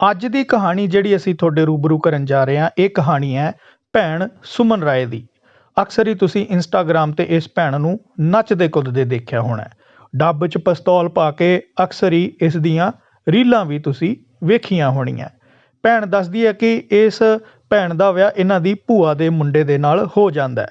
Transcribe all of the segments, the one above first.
ਅੱਜ ਦੀ ਕਹਾਣੀ ਜਿਹੜੀ ਅਸੀਂ ਤੁਹਾਡੇ ਰੂਬਰੂ ਕਰਨ ਜਾ ਰਹੇ ਹਾਂ, ਇਹ ਕਹਾਣੀ ਹੈ ਭੈਣ ਸੁਮਨ ਰਾਏ ਦੀ। ਅਕਸਰ ਹੀ ਤੁਸੀਂ ਇੰਸਟਾਗ੍ਰam ਤੇ ਇਸ ਭੈਣ ਨੂੰ ਨੱਚਦੇ ਕੁੱਦਦੇ ਦੇਖਿਆ ਹੋਣਾ ਡੱਬ 'ਚ ਪਿਸਤੌਲ ਪਾ ਕੇ ਅਕਸਰ ਹੀ ਇਸ ਦੀਆਂ ਰੀਲਾਂ ਵੀ ਤੁਸੀਂ ਵੇਖੀਆਂ ਹੋਣੀਆਂ। ਭੈਣ ਦੱਸਦੀ ਹੈ ਕਿ ਇਸ ਭੈਣ ਦਾ ਵਿਆਹ ਇਹਨਾਂ ਦੀ ਭੂਆ ਦੇ ਮੁੰਡੇ ਦੇ ਨਾਲ ਹੋ ਜਾਂਦਾ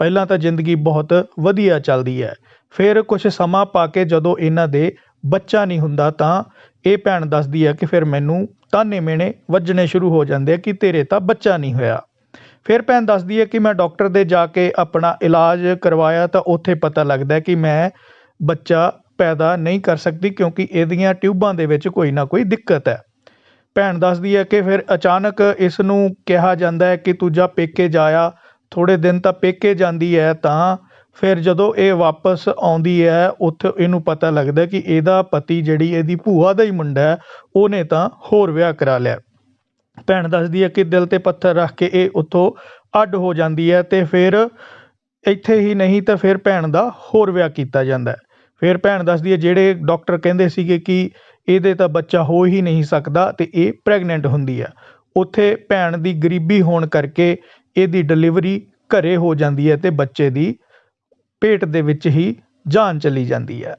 ਪਹਿਲਾਂ ਤਾਂ ਜ਼ਿੰਦਗੀ ਬਹੁਤ ਵਧੀਆ ਚੱਲਦੀ ਹੈ। ਫਿਰ ਕੁਝ ਸਮਾਂ ਪਾ ਕੇ ਜਦੋਂ ਇਹਨਾਂ ਦੇ ਬੱਚਾ ਨਹੀਂ ਹੁੰਦਾ ਤਾਂ ਇਹ ਭੈਣ ਦੱਸਦੀ ਹੈ ਕਿ ਫਿਰ ਮੈਨੂੰ ਤਾਨੇ ਮੇਣੇ ਵੱਜਣੇ ਸ਼ੁਰੂ ਹੋ ਜਾਂਦੇ ਕਿ ਤੇਰੇ ਤਾਂ ਬੱਚਾ ਨਹੀਂ ਹੋਇਆ। ਫਿਰ ਭੈਣ ਦੱਸਦੀ ਹੈ ਕਿ ਮੈਂ ਡਾਕਟਰ ਦੇ ਜਾ ਕੇ ਆਪਣਾ ਇਲਾਜ ਕਰਵਾਇਆ ਤਾਂ ਉੱਥੇ ਪਤਾ ਲੱਗਦਾ ਕਿ ਮੈਂ ਬੱਚਾ ਪੈਦਾ ਨਹੀਂ ਕਰ ਸਕਦੀ ਕਿਉਂਕਿ ਇਹਦੀਆਂ ਟਿਊਬਾਂ ਦੇ ਵਿੱਚ ਕੋਈ ਨਾ ਕੋਈ ਦਿੱਕਤ ਹੈ। ਭੈਣ ਦੱਸਦੀ ਹੈ ਕਿ ਫਿਰ ਅਚਾਨਕ ਇਸ ਨੂੰ ਕਿਹਾ ਜਾਂਦਾ ਹੈ ਕਿ ਤੂੰ ਜਾ ਪੇਕੇ ਜਾਇਆ ਥੋੜੇ ਦਿਨ ਤਾਂ ਪੇਕੇ ਜਾਂਦੀ ਹੈ ਤਾਂ ਫਿਰ ਜਦੋਂ ਇਹ ਵਾਪਸ ਆਉਂਦੀ ਹੈ, ਉੱਥੇ ਇਹਨੂੰ ਪਤਾ ਲੱਗਦਾ ਕਿ ਇਹਦਾ ਪਤੀ ਜਿਹੜੀ ਇਹਦੀ ਭੂਆ ਦਾ ਹੀ ਮੁੰਡਾ ਹੈ, ਉਹਨੇ ਤਾਂ ਹੋਰ ਵਿਆਹ ਕਰਾ ਲਿਆ। ਭੈਣ ਦੱਸਦੀ ਹੈ ਕਿ ਦਿਲ ਤੇ ਪੱਥਰ ਰੱਖ ਕੇ ਇਹ ਉੱਥੋਂ ਅੱਡ ਹੋ ਜਾਂਦੀ ਹੈ ਤੇ ਫਿਰ ਇੱਥੇ ਹੀ ਨਹੀਂ ਤਾਂ ਫਿਰ ਭੈਣ ਦਾ ਹੋਰ ਵਿਆਹ ਕੀਤਾ ਜਾਂਦਾ ਹੈ। ਫਿਰ ਭੈਣ ਦੱਸਦੀ ਹੈ ਜਿਹੜੇ ਡਾਕਟਰ ਕਹਿੰਦੇ ਸੀਗੇ ਕਿ ਇਹਦੇ ਤਾਂ ਬੱਚਾ ਹੋ ਹੀ ਨਹੀਂ ਸਕਦਾ ਤੇ ਇਹ ਪ੍ਰੈਗਨੈਂਟ ਹੁੰਦੀ ਹੈ। ਉੱਥੇ ਭੈਣ ਦੀ ਗਰੀਬੀ ਹੋਣ ਕਰਕੇ ਇਹਦੀ ਡਿਲੀਵਰੀ ਘਰੇ ਹੋ ਜਾਂਦੀ ਹੈ ਤੇ ਬੱਚੇ ਦੀ ਪੇਟ ਦੇ ਵਿੱਚ ਹੀ ਜਾਨ ਚਲੀ ਜਾਂਦੀ ਹੈ।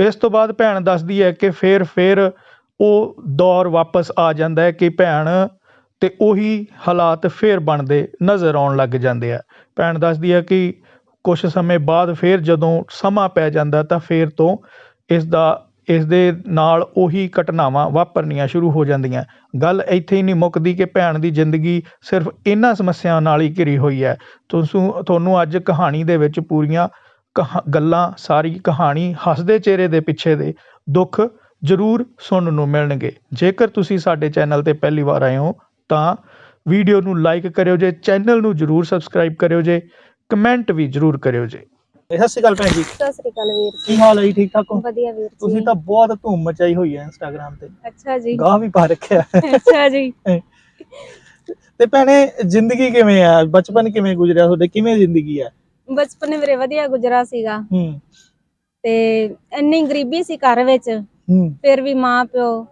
ਇਸ ਤੋਂ ਬਾਅਦ ਭੈਣ ਦੱਸਦੀ ਹੈ ਕਿ ਫਿਰ ਫਿਰ ਉਹ ਦੌਰ ਵਾਪਸ ਆ ਜਾਂਦਾ ਹੈ ਕਿ ਭੈਣ ਤੇ ਉਹੀ ਹਾਲਾਤ ਫੇਰ ਬਣਦੇ ਨਜ਼ਰ ਆਉਣ ਲੱਗ ਜਾਂਦੇ ਆ। ਭੈਣ ਦੱਸਦੀ ਹੈ ਕਿ ਕੁਝ ਸਮੇਂ ਬਾਅਦ ਫੇਰ ਜਦੋਂ ਸਮਾਂ ਪੈ ਜਾਂਦਾ ਤਾਂ ਫੇਰ ਤੋਂ ਇਸ ਦਾ ਇਸ ਦੇ ਨਾਲ ਉਹੀ ਘਟਨਾਵਾਂ ਵਾਪਰਨੀਆਂ ਸ਼ੁਰੂ ਹੋ ਜਾਂਦੀਆਂ। ਗੱਲ ਇੱਥੇ ਹੀ ਨਹੀਂ ਮੁੱਕਦੀ ਕਿ ਭੈਣ ਦੀ ਜ਼ਿੰਦਗੀ ਸਿਰਫ ਇਹਨਾਂ ਸਮੱਸਿਆਵਾਂ ਨਾਲ ਹੀ ਘਿਰੀ ਹੋਈ ਹੈ। ਤੁਸੀਂ ਤੁਹਾਨੂੰ ਅੱਜ ਕਹਾਣੀ ਦੇ ਵਿੱਚ ਪੂਰੀਆਂ ਕਹਾ- ਗੱਲਾਂ, ਸਾਰੀ ਕਹਾਣੀ ਹੱਸਦੇ ਚਿਹਰੇ ਦੇ ਪਿੱਛੇ ਦੇ ਦੁੱਖ ਜ਼ਰੂਰ ਸੁਣਨ ਨੂੰ ਮਿਲਣਗੇ। ਜੇਕਰ ਤੁਸੀਂ ਸਾਡੇ ਚੈਨਲ ਤੇ ਪਹਿਲੀ ਵਾਰ ਆਏ ਹੋ, ਤਾਂ ਵੀਡੀਓ ਨੂੰ ਲਾਈਕ ਕਰਿਓ ਜੇ, ਚੈਨਲ ਨੂੰ ਜ਼ਰੂਰ ਸਬਸਕ੍ਰਾਈਬ ਕਰਿਓ ਜੇ, ਕਮੈਂਟ ਵੀ ਜ਼ਰੂਰ ਕਰਿਓ ਜੇ। ਸਤਿ ਸ਼੍ਰੀ ਅਕਾਲ ਭੈਣ ਜੀ। ਸਤਿ ਸ੍ਰੀ ਅਕਾਲ ਵੀਰ ਕੀ ਹਾਲ ਹੈ ਜੀ ਠੀਕ ਠਾਕ ਹੋ? ਵਧੀਆ ਵੀਰ ਤੁਸੀਂ ਜੀ ਤਾਂ ਬਹੁਤ ਧੂਮ ਮਚਾਈ ਹੋਈ ਹੈ ਇੰਸਟਾਗ੍ਰam ਤੇ। ਅੱਛਾ ਜੀ। ਗਾਹ ਵੀ ਪਾ ਰੱਖਿਆ ਅੱਛਾ ਜੀ। ਤੇ ਭੈਣੇ ਜ਼ਿੰਦਗੀ ਕਿਵੇਂ ਆ? ਬਚਪਨ ਕਿਵੇਂ ਗੁਜ਼ਰਿਆ ਤੁਹਾਡੇ? ਕਿਵੇਂ ਜ਼ਿੰਦਗੀ ਆ? ਬਚਪਨ ਮੇਰੇ ਵਧੀਆ ਗੁਜ਼ਰਾ ਸੀਗਾ। ਹੂੰ। ਤੇ ਇੰਨੀ ਗਰੀਬੀ ਸੀ ਘਰ ਵਿੱਚ। ਹੂੰ। ਫਿਰ ਵੀ ਮਾਂ ਪਿਓ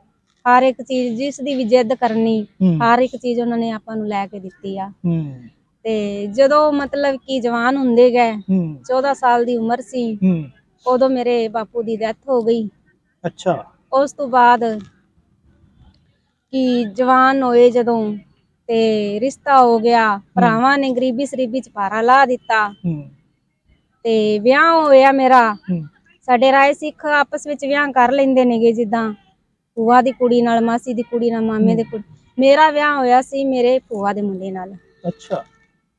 ਹਰ ਇੱਕ ਚੀਜ਼ ਜਿਸ ਦੀ ਵੀ ਜਿੱਦ ਕਰਨੀ ਹੂੰ। ਹਰ ਇੱਕ ਚੀਜ਼ ਉਹਨਾਂ ਨੇ ਆਪਾਂ ਨੂੰ ਲੈ ਕੇ ਦਿੱਤੀ ਆ। ਹੂੰ। ਤੇ ਜਦੋਂ ਮਤਲਬ ਕਿ ਜਵਾਨ ਹੁੰਦੇ ਗਏ ਹੂੰ। 14 ਸਾਲ ਦੀ ਉਮਰ ਸੀ ਉਦੋਂ ਮੇਰੇ ਬਾਪੂ ਦੀ ਡੈਥ ਹੋ ਗਈ। ਅੱਛਾ। ਉਸ ਤੋਂ ਬਾਅਦ ਕਿ ਜਵਾਨ ਹੋਏ ਜਦੋਂ ਤੇ ਰਿਸ਼ਤਾ ਹੋ ਗਿਆ ਭਰਾਵਾਂ ਨੇ ਗਰੀਬੀ ਸਰੀਬੀ ਚ ਪਾਰਾ ਲਾ ਦਿੱਤਾ। ਹੂੰ। ਤੇ ਵਿਆਹ ਹੋਇਆ ਮੇਰਾ। ਸਾਡੇ ਰਾਏ ਸਿੱਖ ਆਪਸ ਵਿੱਚ ਵਿਆਹ ਕਰ ਲੈਂਦੇ ਨੇਗੇ ਜਿੱਦਾਂ ਭੂਆ ਦੀ ਕੁੜੀ ਨਾਲ ਮਾਸੀ ਦੀ ਕੁੜੀ ਨਾਲ ਮਾਮੇ ਦੇ ਕੁੜੀ ਮੇਰਾ ਵਿਆਹ ਹੋਇਆ ਸੀ ਮੇਰੇ ਭੂਆ ਦੇ ਮੁੰਡੇ ਨਾਲ। ਅੱਛਾ।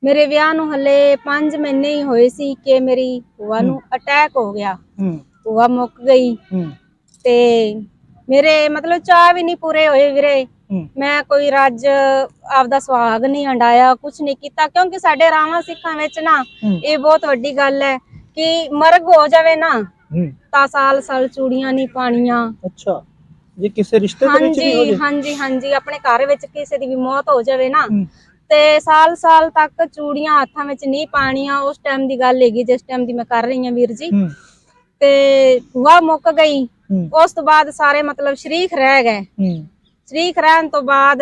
ਮੇਰੇ ਵਿਆਹ ਨੂੰ ਹੱਲੇ 5 ਮਹੀਨੇ ਹੀ ਹੋਏ ਸੀ ਕਿ ਮੇਰੀ ਭੂਆ ਨੂੰ ਅਟੈਕ ਹੋ ਗਿਆ। ਹੂੰ। ਭੂਆ ਮੁੱਕ ਗਈ। ਹੂੰ। ਤੇ ਮੇਰੇ ਮਤਲਬ ਚਾਹ ਵੀ ਨਹੀਂ ਪੂਰੇ ਹੋਏ ਵੀਰੇ। ਮੈਂ ਕੋਈ ਰੱਜ ਆਪਦਾ ਸੁਹਾਗ ਨਹੀਂ ਹੰਡਾਇਆ ਕੁਝ ਨਹੀਂ ਕੀਤਾ ਕਿਉਂਕਿ ਸਾਡੇ ਰਾਵਾਂ ਸਿੱਖਾਂ ਵਿੱਚ ਨਾ ਇਹ ਬਹੁਤ ਵੱਡੀ ਗੱਲ ਹੈ ਕਿ ਮਰਗ ਹੋ ਜਾਵੇ ਨਾ ਤਾਂ ਸਾਲ ਸਾਲ ਚੂੜੀਆਂ ਨਹੀਂ ਪਾਣੀਆਂ ਅੱਛਾ। ਜੇ ਕਿਸੇ ਰਿਸ਼ਤੇ ਦੇ ਵਿੱਚ ਵੀ ਹੋ ਹਾਂਜੀ ਜੇ। ਹਾਂਜੀ ਹਾਂਜੀ ਆਪਣੇ ਘਰ ਵਿੱਚ ਕਿਸੇ ਦੀ ਵੀ ਮੌਤ ਹੋ ਜਾਵੇ ਨਾ ਤੇ ਸਾਲ ਸਾਲ ਤੱਕ ਚੂੜੀਆਂ ਹੱਥਾਂ ਵਿੱਚ ਨਹੀਂ ਪਾਣੀਆਂ ਉਸ ਟਾਈਮ ਦੀ ਗੱਲ ਹੈਗੀ ਜਿਸ ਟਾਈਮ ਦੀ ਮੈਂ ਕਰ ਰਹੀ ਹਾਂ ਵੀਰ ਜੀ। ਤੇ ਭੂਆ ਮੁੱਕ ਗਈ ਉਸ ਤੋਂ ਬਾਅਦ ਸਾਰੇ ਮਤਲਬ ਸ਼ਰੀਕ ਰਹਿ ਗਏ। ਸ਼ਰੀਕ ਰਹਿਣ ਤੋਂ ਬਾਅਦ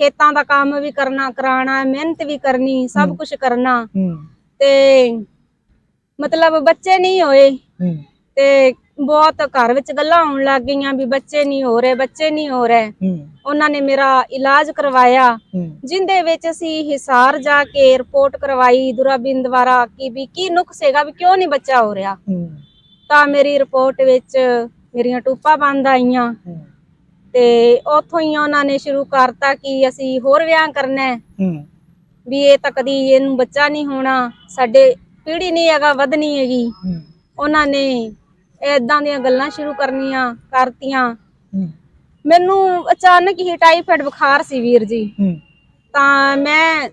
ਖੇਤਾਂ ਦਾ ਕੰਮ ਵੀ ਕਰਨਾ ਕਰਾਣਾ ਮਿਹਨਤ ਵੀ ਕਰਨੀ ਸਭ ਕੁਝ ਕਰਨਾ। ਤੇ ਮਤਲਬ ਬੱਚੇ ਨਹੀਂ ਹੋਏ। ਤੇ ਬਹੁਤ ਘਰ ਵਿੱਚ ਗੱਲਾਂ ਹੋਣ ਲੱਗ ਗਈਆਂ ਵੀ ਬੱਚੇ ਨਹੀਂ ਹੋ ਰਹੇ ਬੱਚੇ ਨਹੀਂ ਹੋ ਰਹੇ। ਉਹਨਾਂ ਨੇ ਮੇਰਾ ਇਲਾਜ ਕਰਵਾਇਆ। ਜਿੰਦੇ ਵਿੱਚ ਅਸੀਂ ਹਿਸਾਰ ਜਾ ਕੇ ਰਿਪੋਰਟ ਕਰਵਾਈ ਦੁਰਾਬਿੰਦ ਦੁਆਰਾ ਕਿ ਵੀ ਕੀ ਨੁਕਸ ਹੈਗਾ ਵੀ ਕਿਉਂ ਨਹੀਂ ਬੱਚਾ ਹੋ ਰਿਹਾ। ਤਾਂ ਮੇਰੀ ਰਿਪੋਰਟ ਵਿੱਚ ਮੇਰੀਆਂ ਟੂਪਾਂ ਬੰਦ ਆਈਆਂ। ਤੇ ਉੱਥੋਂ ਹੀ ਉਹਨਾਂ ਨੇ ਸ਼ੁਰੂ ਕਰਤਾ ਕਿ ਅਸੀਂ ਹੋਰ ਵਿਆਹ ਕਰਨਾ ਹੈ। ਵੀ ਇਹ ਤਾਂ ਕਦੀ ਇਹਨੂੰ ਬੱਚਾ ਨਹੀਂ ਹੋਣਾ ਸਾਡੇ ਪੀੜ੍ਹੀ ਨਹੀਂ ਹੈਗਾ ਵਧਣੀ ਹੈਗੀ। ਉਹਨਾਂ ਨੇ ਏਦਾਂ ਦੀਆਂ ਗੱਲਾਂ ਸ਼ੁਰੂ ਕਰਨੀਆਂ ਕਰਤੀਆਂ। ਮੈਨੂੰ ਅਚਾਨਕ ਹੀ ਟਾਈਫਾਇਡ ਬੁਖਾਰ ਸੀ ਵੀਰ ਜੀ। ਤਾਂ ਮੈਂ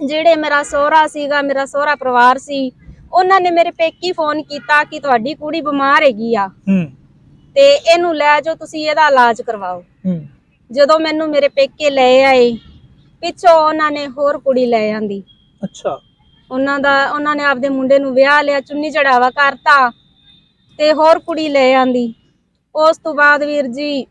ਜਿਹੜੇ ਮੇਰਾ ਸਹੁਰਾ ਸੀਗਾ ਮੇਰਾ ਸਹੁਰਾ ਪਰਿਵਾਰ ਸੀ ਉਹਨਾਂ ਨੇ ਮੇਰੇ ਪੇਕੀ ਫੋਨ ਕੀਤਾ ਕਿ ਤੁਹਾਡੀ ਕੁੜੀ ਬਿਮਾਰ ਹੈਗੀ ਆ। ਤੇ ਇਹਨੂੰ ਲੈ ਜਾਓ ਤੁਸੀਂ ਇਹਦਾ ਇਲਾਜ ਕਰਵਾਓ। ਜਦੋਂ ਮੈਨੂੰ ਮੇਰੇ ਪੇਕੇ ਲੈ ਆਏ ਪਿੱਛੋਂ ਉਹਨਾਂ ਨੇ ਹੋਰ ਕੁੜੀ ਲੈ ਆਂਦੀ। ਅੱਛਾ। ਉਹਨਾਂ ਦਾ ਉਹਨਾਂ ਨੇ ਆਪਦੇ ਮੁੰਡੇ ਨੂੰ ਵਿਆਹ ਲਿਆ ਚੁੰਨੀ ਚੜਾਵਾ ਕਰਤਾ। ਤੇ ਹੋਰ ਕੁੜੀ ਲੈ ਆਂਦੀ। ਉਸ ਤੋਂ ਬਾਅਦ ਵੀਰ ਜੀ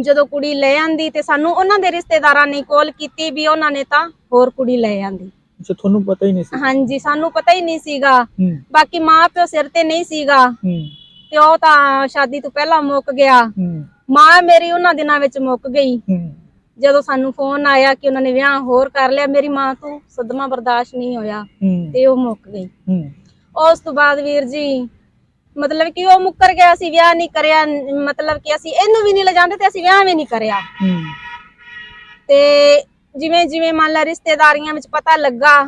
ਜਦੋਂ ਕੁੜੀ ਲੈ ਆਂਦੀ ਤੇ ਸਾਨੂੰ ਉਹਨਾਂ ਦੇ ਰਿਸ਼ਤੇਦਾਰਾਂ ਨੇ ਕਾਲ ਕੀਤੀ ਵੀ ਉਹਨਾਂ ਨੇ ਤਾਂ ਹੋਰ ਕੁੜੀ ਲੈ ਆਂਦੀ। ਅੱਛਾ ਤੁਹਾਨੂੰ ਪਤਾ ਹੀ ਨਹੀਂ ਸੀ? ਹਾਂਜੀ ਸਾਨੂੰ ਪਤਾ ਹੀ ਨਹੀਂ ਸੀਗਾ। ਹੂੰ। ਬਾਕੀ ਮਾਂ ਪਿਓ ਸਿਰ ਤੇ ਨਹੀਂ ਸੀਗਾ। ਹੂੰ। ਤੇ ਉਹ ਤਾਂ ਸ਼ਾਦੀ ਤੋਂ ਪਹਿਲਾਂ ਮੁੱਕ ਗਿਆ। ਹੂੰ। ਮਾਂ ਮੇਰੀ ਉਹਨਾਂ ਦਿਨਾਂ ਵਿੱਚ ਮੁੱਕ ਗਈ। ਹੂੰ। ਜਦੋਂ ਸਾਨੂੰ ਫੋਨ ਆਇਆ ਕਿ ਉਹਨਾਂ ਨੇ ਵਿਆਹ ਹੋਰ ਕਰ ਲਿਆ ਮੇਰੀ ਮਾਂ ਤੋਂ ਸਦਮਾ ਬਰਦਾਸ਼ਤ ਨਹੀਂ ਹੋਇਆ ਹੂੰ। ਤੇ ਉਹ ਮੁੱਕ ਗਈ। ਹੂੰ। ਉਸ ਤੋਂ ਬਾਅਦ ਵੀਰ ਜੀ ਮਤਲਬ ਕਿ ਉਹ ਮੁੱਕਰ ਗਿਆ ਅਸੀਂ ਵਿਆਹ ਨਹੀਂ ਕਰਿਆ ਮਤਲਬ ਕਿ ਅਸੀਂ ਇਹਨੂੰ ਵੀ ਨਹੀਂ ਲਿਜਾਂਦੇ ਤੇ ਅਸੀਂ ਵਿਆਹ ਵੀ ਨਹੀਂ ਕਰਿਆ। ਤੇ ਜਿਵੇਂ ਜਿਵੇਂ ਮੰਨ ਲਾ ਰਿਸ਼ਤੇਦਾਰੀਆਂ ਵਿੱਚ ਪਤਾ ਲੱਗਾ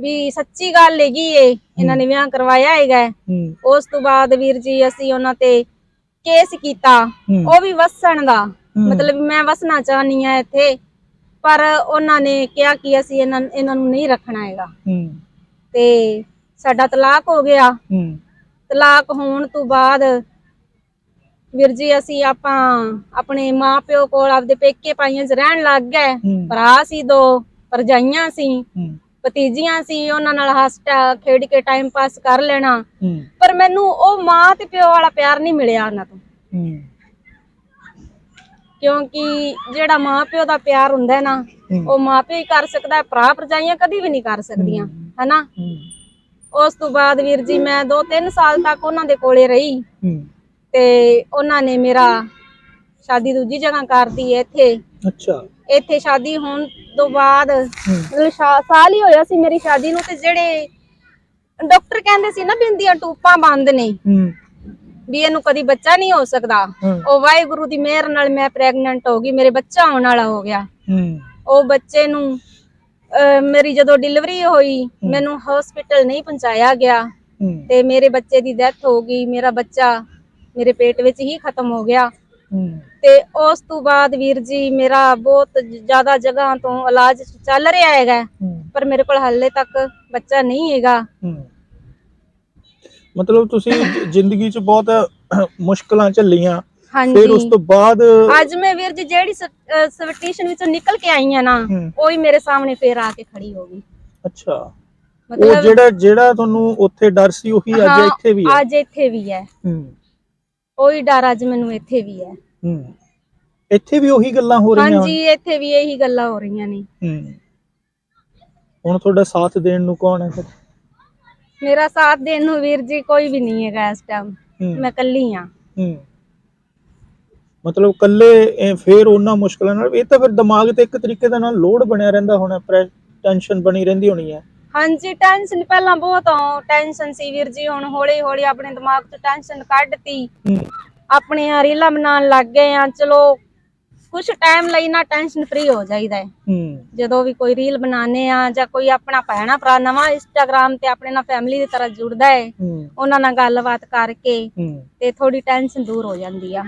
ਵੀ ਸੱਚੀ ਗੱਲ ਹੈਗੀ ਏ ਇਹਨਾਂ ਨੇ ਵਿਆਹ ਕਰਵਾਇਆ ਹੈਗਾ। ਉਸ ਤੋਂ ਬਾਅਦ ਵੀਰ ਜੀ ਅਸੀਂ ਉਹਨਾਂ ਤੇ ਕੇਸ ਕੀਤਾ। ਉਹ ਵੀ ਵਸਣ ਦਾ। ਮਤਲਬ ਮੈਂ ਵਸਣਾ ਚਾਹਨੀ ਆ ਇੱਥੇ ਪਰ ਉਹਨਾਂ ਨੇ ਕਿਹਾ ਕਿ ਅਸੀਂ ਇਹਨਾਂ ਇਹਨਾਂ ਨੂੰ ਨਹੀਂ ਰੱਖਣਾ ਹੈਗਾ। ਤੇ ਸਾਡਾ ਤਲਾਕ ਹੋ ਗਿਆ। ਤਲਾਕ ਹੋਣ ਤੋਂ ਬਾਅਦ ਵੀਰ ਜੀ ਅਸੀਂ ਆਪਾਂ ਆਪਣੇ ਮਾਪਿਓ ਕੋਲ ਆਪਦੇ ਪੇਕੇ ਪਾਈਆਂ 'ਚ ਰਹਿਣ ਲੱਗ ਗਏ। ਭਰਾ ਸੀ ਦੋ ਪਰਜਾਈਆਂ ਸੀ ਭਤੀਜੀਆਂ ਸੀ ਉਹਨਾਂ ਨਾਲ ਹੱਸਟਾ ਖੇਡ ਕੇ ਟਾਈਮ ਪਾਸ ਕਰ ਲੈਣਾ। ਪਰ ਮੈਨੂੰ ਉਹ ਮਾਂ ਤੇ ਪਿਓ ਵਾਲਾ ਪਿਆਰ ਨਹੀਂ ਮਿਲਿਆ ਉਹਨਾਂ ਤੋਂ। ਕਿਉਂਕਿ ਜਿਹੜਾ ਮਾਂ ਪਿਓ ਦਾ ਪਿਆਰ ਹੁੰਦਾ ਨਾ। ਉਹ ਮਾਂ ਪਿਓ ਹੀ ਕਰ ਸਕਦਾ ਭਰਾ ਭਰਜਾਈਆਂ ਕਦੀ ਵੀ ਨਹੀਂ ਕਰ ਸਕਦੀਆਂ। ਹਨਾ? ਉਸ ਤੋਂ ਬਾਅਦ ਵੀਰ ਜੀ ਮੈਂ 2-3 ਸਾਲ ਤੱਕ ਉਹਨਾਂ ਦੇ ਕੋਲੇ ਰਹੀ। ਤੇ ਉਹਨਾਂ ਨੇ ਮੇਰਾ ਸ਼ਾਦੀ ਦੂਜੀ ਜਗ੍ਹਾ ਕਰਦੀ ਹੈ ਇੱਥੇ। ਅੱਛਾ। ਇੱਥੇ ਸ਼ਾਦੀ ਹੋਣ ਤੋਂ ਬਾਅਦ ਮਤਲਬ ਸਾਲ ਹੀ ਹੋਇਆ ਸੀ ਮੇਰੀ ਸ਼ਾਦੀ ਨੂੰ ਤੇ ਜਿਹੜੇ ਡਾਕਟਰ ਕਹਿੰਦੇ ਸੀ ਨਾ ਇਹਦੀਆਂ ਟੂਪਾਂ ਬੰਦ ਨੇ। ਵੀ ਇਹਨੂੰ ਕਦੀ ਬੱਚਾ ਨਹੀਂ ਹੋ ਸਕਦਾ। ਉਹ ਵਾਹਿਗੁਰੂ ਦੀ ਮਿਹਰ ਨਾਲ ਮੈਂ ਪ੍ਰੈਗਨੈਂਟ ਹੋ ਗਈ ਮੇਰੇ ਬੱਚਾ ਆਉਣ ਵਾਲਾ ਹੋ ਗਿਆ। ਉਹ ਬੱਚੇ ਨੂੰ ਮੇਰੀ ਜਦੋਂ ਡਿਲੀਵਰੀ ਹੋਈ ਮੈਨੂੰ ਹਸਪੀਟਲ ਨਹੀਂ ਪਹੁੰਚਾਇਆ ਗਿਆ। ਤੇ ਮੇਰੇ ਬੱਚੇ ਦੀ ਡੈਥ ਹੋ ਗਈ ਮੇਰਾ ਬੱਚਾ ਮੇਰੇ ਪੇਟ ਵਿੱਚ ਹੀ ਖਤਮ ਹੋ ਗਿਆ। ਤੇ ਉਸ ਤੋਂ ਬਾਅਦ ਵੀਰ ਜੀ ਮੇਰਾ ਬਹੁਤ ਜ਼ਿਆਦਾ ਜਗ੍ਹਾ ਤੋਂ ਇਲਾਜ ਚੱਲ ਰਿਹਾ ਹੈਗਾ। ਪਰ ਮੇਰੇ ਕੋਲ ਹਾਲੇ ਤੱਕ ਬੱਚਾ ਨਹੀਂ ਹੈਗਾ। ਮਤਲਬ ਤੁਸੀਂ ਜ਼ਿੰਦਗੀ 'ਚ ਬਹੁਤ ਮੁਸ਼ਕਲਾਂ ਝੱਲੀਆਂ। ਫਿਰ ਉਸ ਤੋਂ ਬਾਅਦ ਅੱਜ ਮੈਂ ਵੀਰ ਜੀ ਜਿਹੜੀ ਸਵਟੇਸ਼ਨ ਵਿੱਚੋਂ ਨਿਕਲ ਕੇ ਆਈ ਆ ਨਾ ਹੂੰ। ਉਹੀ ਮੇਰੇ ਸਾਹਮਣੇ ਫੇਰ ਆ ਕੇ ਖੜੀ ਹੋ ਗਈ। ਅੱਛਾ। ਉਹ ਜਿਹੜਾ ਜਿਹੜਾ ਤੁਹਾਨੂੰ ਉੱਥੇ ਡਰ ਸੀ ਉਹੀ ਅੱਜ ਹਾਂ, ਇੱਥੇ ਵੀ ਹੈ? ਅੱਜ ਇੱਥੇ ਵੀ ਹੈ। ਹੂੰ। ਉਹੀ ਡਰ ਅੱਜ ਮੈਨੂੰ ਇੱਥੇ ਵੀ ਹੈ। ਹੂੰ। ਇੱਥੇ ਵੀ ਉਹੀ ਗੱਲਾਂ ਹੋ ਰਹੀਆਂ? ਹਾਂਜੀ ਇੱਥੇ ਵੀ ਇਹੀ ਗੱਲਾਂ ਹੋ ਰਹੀਆਂ ਨੇ। ਹੂੰ। ਹੁਣ ਤੁਹਾਡਾ ਸਾਥ ਦੇਣ ਨੂੰ ਕੌਣ ਹੈ ਫਿਰ? ਮੇਰਾ ਸਾਥ ਦੇਣ ਨੂੰ ਵੀਰ ਜੀ ਕੋਈ ਵੀ ਨਹੀਂ ਹੈਗਾ ਇਸ ਟਾਈਮ ਹੂੰ। ਮੈਂ ਇਕੱਲੀ ਆ ਹੂੰ। ਮਤਲਬ ਕੱਲੇ ਫੇਰ ਉਹਨਾਂ ਮੁਸ਼ਕਲਾਂ ਨਾਲ ਇਹ ਤਾਂ ਫਿਰ ਦਿਮਾਗ ਤੇ ਇੱਕ ਤਰੀਕੇ ਦਾ ਨਾਲ ਲੋਡ ਬਣਿਆ ਰਹਿੰਦਾ ਹੋਣਾ ਟੈਨਸ਼ਨ ਬਣੀ ਰਹਿੰਦੀ ਹੋਣੀ ਹੈ। ਹਾਂਜੀ ਟੈਨਸ਼ਨ ਪਹਿਲਾਂ ਬਹੁਤ ਟੈਨਸ਼ਨ ਸੀ ਵੀਰ ਜੀ ਹੁਣ ਹੌਲੀ ਹੌਲੀ ਆਪਣੇ ਦਿਮਾਗ ਤੋਂ ਟੈਨਸ਼ਨ ਕੱਢਤੀ। ਹੂੰ। ਆਪਣੀਆਂ ਰੀਲਾਂ ਬਣਾਉਣ ਲੱਗ ਗਏ ਆ ਚਲੋ ਕੁਝ ਟਾਈਮ ਲਈ ਨਾ ਟੈਨਸ਼ਨ ਫ੍ਰੀ ਹੋ ਜਾਈਦਾ ਹੈ। ਜਦੋਂ ਵੀ ਕੋਈ ਰੀਲ ਬਣਾਉਂਦੇ ਆ ਜਾਂ ਕੋਈ ਆਪਣਾ ਭੈਣਾ ਭਰਾ ਨਵਾਂ ਇੰਸਟਾਗ੍ਰam ਤੇ ਆਪਣੇ ਨਾਲ ਫੈਮਿਲੀ ਦੀ ਤਰ੍ਹਾਂ ਜੁੜਦਾ ਹੈ ਉਹਨਾਂ ਨਾਲ ਗੱਲਬਾਤ ਕਰਕੇ ਤੇ ਥੋੜੀ ਟੈਨਸ਼ਨ ਦੂਰ ਹੋ ਜਾਂਦੀ ਆ।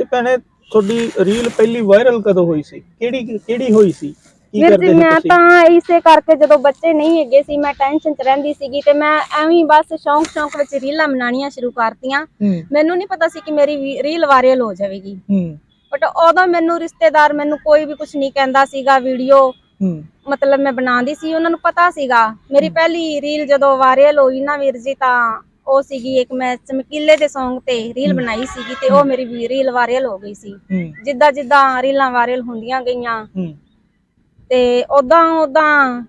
ਤੇ ਭੈਣੇ ਤੁਹਾਡੀ ਰੀਲ ਪਹਿਲੀ ਵਾਇਰਲ ਕਦੋਂ ਹੋਈ ਸੀ? ਕਿਹੜੀ ਕਿਹੜੀ ਹੋਈ ਸੀ? ਕੀ ਵੀਰ ਕਰਦੇ ਜੀ ਸੀ ਮੈਂ ਤੁਸੀਂ? ਤਾਂ ਇਸੇ ਕਰਕੇ ਜਦੋਂ ਬੱਚੇ ਨਹੀਂ ਹੈਗੇ ਸੀ ਮੈਂ ਟੈਨਸ਼ਨ ਚ ਰਹਿੰਦੀ ਸੀਗੀ ਤੇ ਮੈਂ ਐਵੇਂ ਹੀ ਬਸ ਸ਼ੌਂਕ ਸ਼ੌਂਕ ਵਿੱਚ ਰੀਲਾਂ ਬਣਾਉਣੀਆਂ ਸ਼ੁਰੂ ਕਰਤੀਆਂ। ਹੂੰ। ਮੈਨੂੰ ਨਹੀਂ ਪਤਾ ਸੀ ਕਿ ਮੇਰੀ ਵੀ- ਰੀਲ ਵਾਇਰਲ ਹੋ ਜਾਵੇਗੀ। ਹੂੰ। ਬਟ ਉਦੋਂ ਮੈਨੂੰ ਰਿਸ਼ਤੇਦਾਰ ਮੈਨੂੰ ਕੋਈ ਵੀ ਕੁਝ ਨਹੀਂ ਕਹਿੰਦਾ ਸੀਗਾ ਵੀਡੀਓ ਹੂੰ। ਮਤਲਬ ਮੈਂ ਬਣਾਉਂਦੀ ਸੀ ਉਹਨਾਂ ਨੂੰ ਪਤਾ ਸੀਗਾ। ਮੇਰੀ ਪਹਿਲੀ ਰੀਲ ਜਦੋਂ ਵਾਇਰਲ ਹੋਈ ਨਾ ਵੀਰ ਜੀ ਤਾਂ ਉਹ ਸੀਗੀ ਇੱਕ ਮੈਂ ਚਮਕੀਲੇ ਦੇ Song ਤੇ ਰੀਲ ਬਣਾਈ ਸੀਗੀ ਤੇ ਉਹ ਮੇਰੀ ਵੀ ਰੀਲ ਵਾਇਰਲ ਹੋ ਗਈ ਸੀ। ਹੂੰ। ਜਿੱਦਾਂ ਜਿੱਦਾਂ ਰੀਲਾਂ ਵਾਇਰਲ ਹੁੰਦੀਆਂ ਗਈਆਂ ਹੂੰ। ਤੇ ਉਦਾਂ ਉਦਾਂ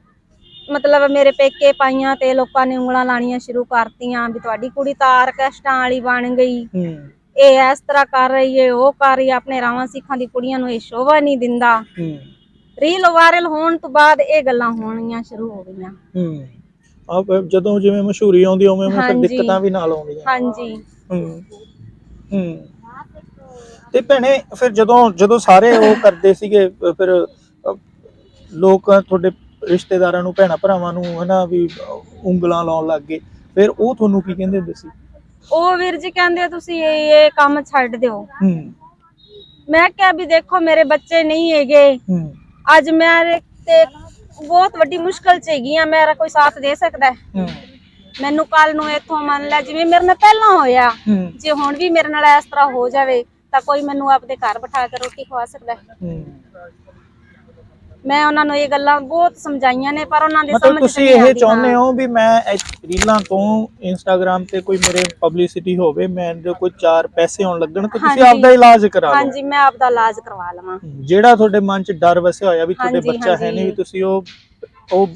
ਮਤਲਬ ਮੇਰੇ ਪੇਕੇ ਪਾਈਆਂ ਤੇ ਲੋਕਾਂ ਨੇ ਉਂਗਲਾਂ ਲਾਣੀਆਂ ਸ਼ੁਰੂ ਕਰਤੀਆਂ ਵੀ ਤੁਹਾਡੀ ਕੁੜੀ ਤਾਂ ਆਰਕੈਸਟਰਾ ਵਾਲੀ ਬਣ ਗਈ। ਹੂੰ। ਇਹ ਇਸ ਤਰ੍ਹਾਂ ਕਰ ਰਹੀ ਏ ਉਹ ਕਰ ਰਹੀ ਹੈ ਆਪਣੇ ਰਾਵਾਂ ਸਿੱਖਾਂ ਦੀ ਕੁੜੀਆਂ ਨੂੰ ਇਹ ਸ਼ੋਭਾ ਨਹੀਂ ਦਿੰਦਾ। ਹੂੰ। ਰੀਲ ਵਾਇਰਲ ਹੋਣ ਤੋਂ ਬਾਅਦ ਇਹ ਗੱਲਾਂ ਹੋਣੀਆਂ ਸ਼ੁਰੂ ਹੋ ਗਈਆਂ। ਹੂੰ। ਆਪ ਜਦੋਂ ਜਿਵੇਂ ਮਸ਼ਹੂਰੀ ਆਉਂਦੀ ਉਵੇਂ ਉਵੇਂ ਫਿਰ ਹਾਂਜੀ। ਦਿੱਕਤਾਂ ਵੀ ਨਾਲ ਆਉਂਦੀਆਂ। ਹਾਂਜੀ। ਹੂੰ। ਹੂੰ। ਤੇ ਭੈਣੇ ਫਿਰ ਜਦੋਂ ਜਦੋਂ ਸਾਰੇ ਉਹ ਕਰਦੇ ਸੀਗੇ ਫਿਰ ਲੋਕ ਤੁਹਾਡੇ ਰਿਸ਼ਤੇਦਾਰਾਂ ਨੂੰ ਭੈਣਾ ਭਰਾਵਾਂ ਨੂੰ ਹਨਾ ਵੀ ਉਂਗਲਾਂ ਲਾਉਣ ਲੱਗ ਗਏ। ਫਿਰ ਉਹ ਤੁਹਾਨੂੰ ਕੀ ਕਹਿੰਦੇ ਹੁੰਦੇ ਸੀ? ਉਹ ਵੀਰ ਜੀ ਕਹਿੰਦੇ ਤੁਸੀਂ ਇਹ ਇਹ ਕੰਮ ਛੱਡ ਦਿਓ। ਹੂੰ। ਮੈਂ ਕਿਹਾ ਵੀ ਦੇਖੋ ਮੇਰੇ ਬੱਚੇ ਨਹੀਂ ਹੈਗੇ। ਹੂੰ। ਅੱਜ ਮੈਂ ਤੇ ਬਹੁਤ ਵੱਡੀ ਮੁਸ਼ਕਲ ਚ ਹੈਗੀ ਆ ਮੇਰਾ ਕੋਈ ਸਾਥ ਦੇ ਸਕਦਾ ਹੈ? ਮੈਨੂੰ ਕੱਲ ਨੂੰ ਇੱਥੋਂ ਮੰਨ ਲੈ ਜਿਵੇਂ ਮੇਰੇ ਨਾਲ ਪਹਿਲਾਂ ਹੋਇਆ ਜੇ ਹੁਣ ਵੀ ਮੇਰੇ ਨਾਲ ਇਸ ਤਰ੍ਹਾਂ ਹੋ ਜਾਵੇ ਤਾਂ ਕੋਈ ਮੈਨੂੰ ਆਪਦੇ ਘਰ ਬਿਠਾ ਕੇ ਰੋਟੀ ਖਵਾ ਸਕਦਾ ਹੂੰ। ਮੈਂ ਉਹਨਾਂ ਨੂੰ ਇਹ ਗੱਲਾਂ ਬਹੁਤ ਸਮਝਾਈਆਂ ਨੇ ਪਰ ਉਹਨਾਂ ਦੇ ਮਤਲਬ ਸਮਝ 'ਚ ਤੁਸੀਂ ਨਹੀਂ ਇਹ ਚਾਹੁੰਦੇ ਹਾਂ। ਵੀ ਮੈਂ ਰੀਲਾਂ ਤੋਂ ਇੰਸਟਾਗ੍ਰam ਤੇ ਕੋਈ ਮੇਰੇ ਪਬਲਿਸਿਟੀ ਹੋਵੇ ਮੈਂ ਜੋ ਕੋਈ ਚਾਰ ਪੈਸੇ ਆਉਣ ਲੱਗਣ ਤੇ ਤੁਸੀਂ ਹਾਂਜੀ। ਆਪਦਾ ਇਲਾਜ ਕਰਾ ਲਓ ਹਾਂਜੀ ਮੈਂ ਆਪਦਾ ਇਲਾਜ ਕਰਵਾ ਲਵਾਂ ਜਿਹੜਾ ਤੁਹਾਡੇ ਮਨ 'ਚ ਡਰ ਵਸਿਆ ਹੋਇਆ ਵੀ ਤੁਹਾਡੇ ਬੱਚਾ ਹੈ ਨਹੀਂ। ਤੁਸੀਂ ਉਹ ਉਹ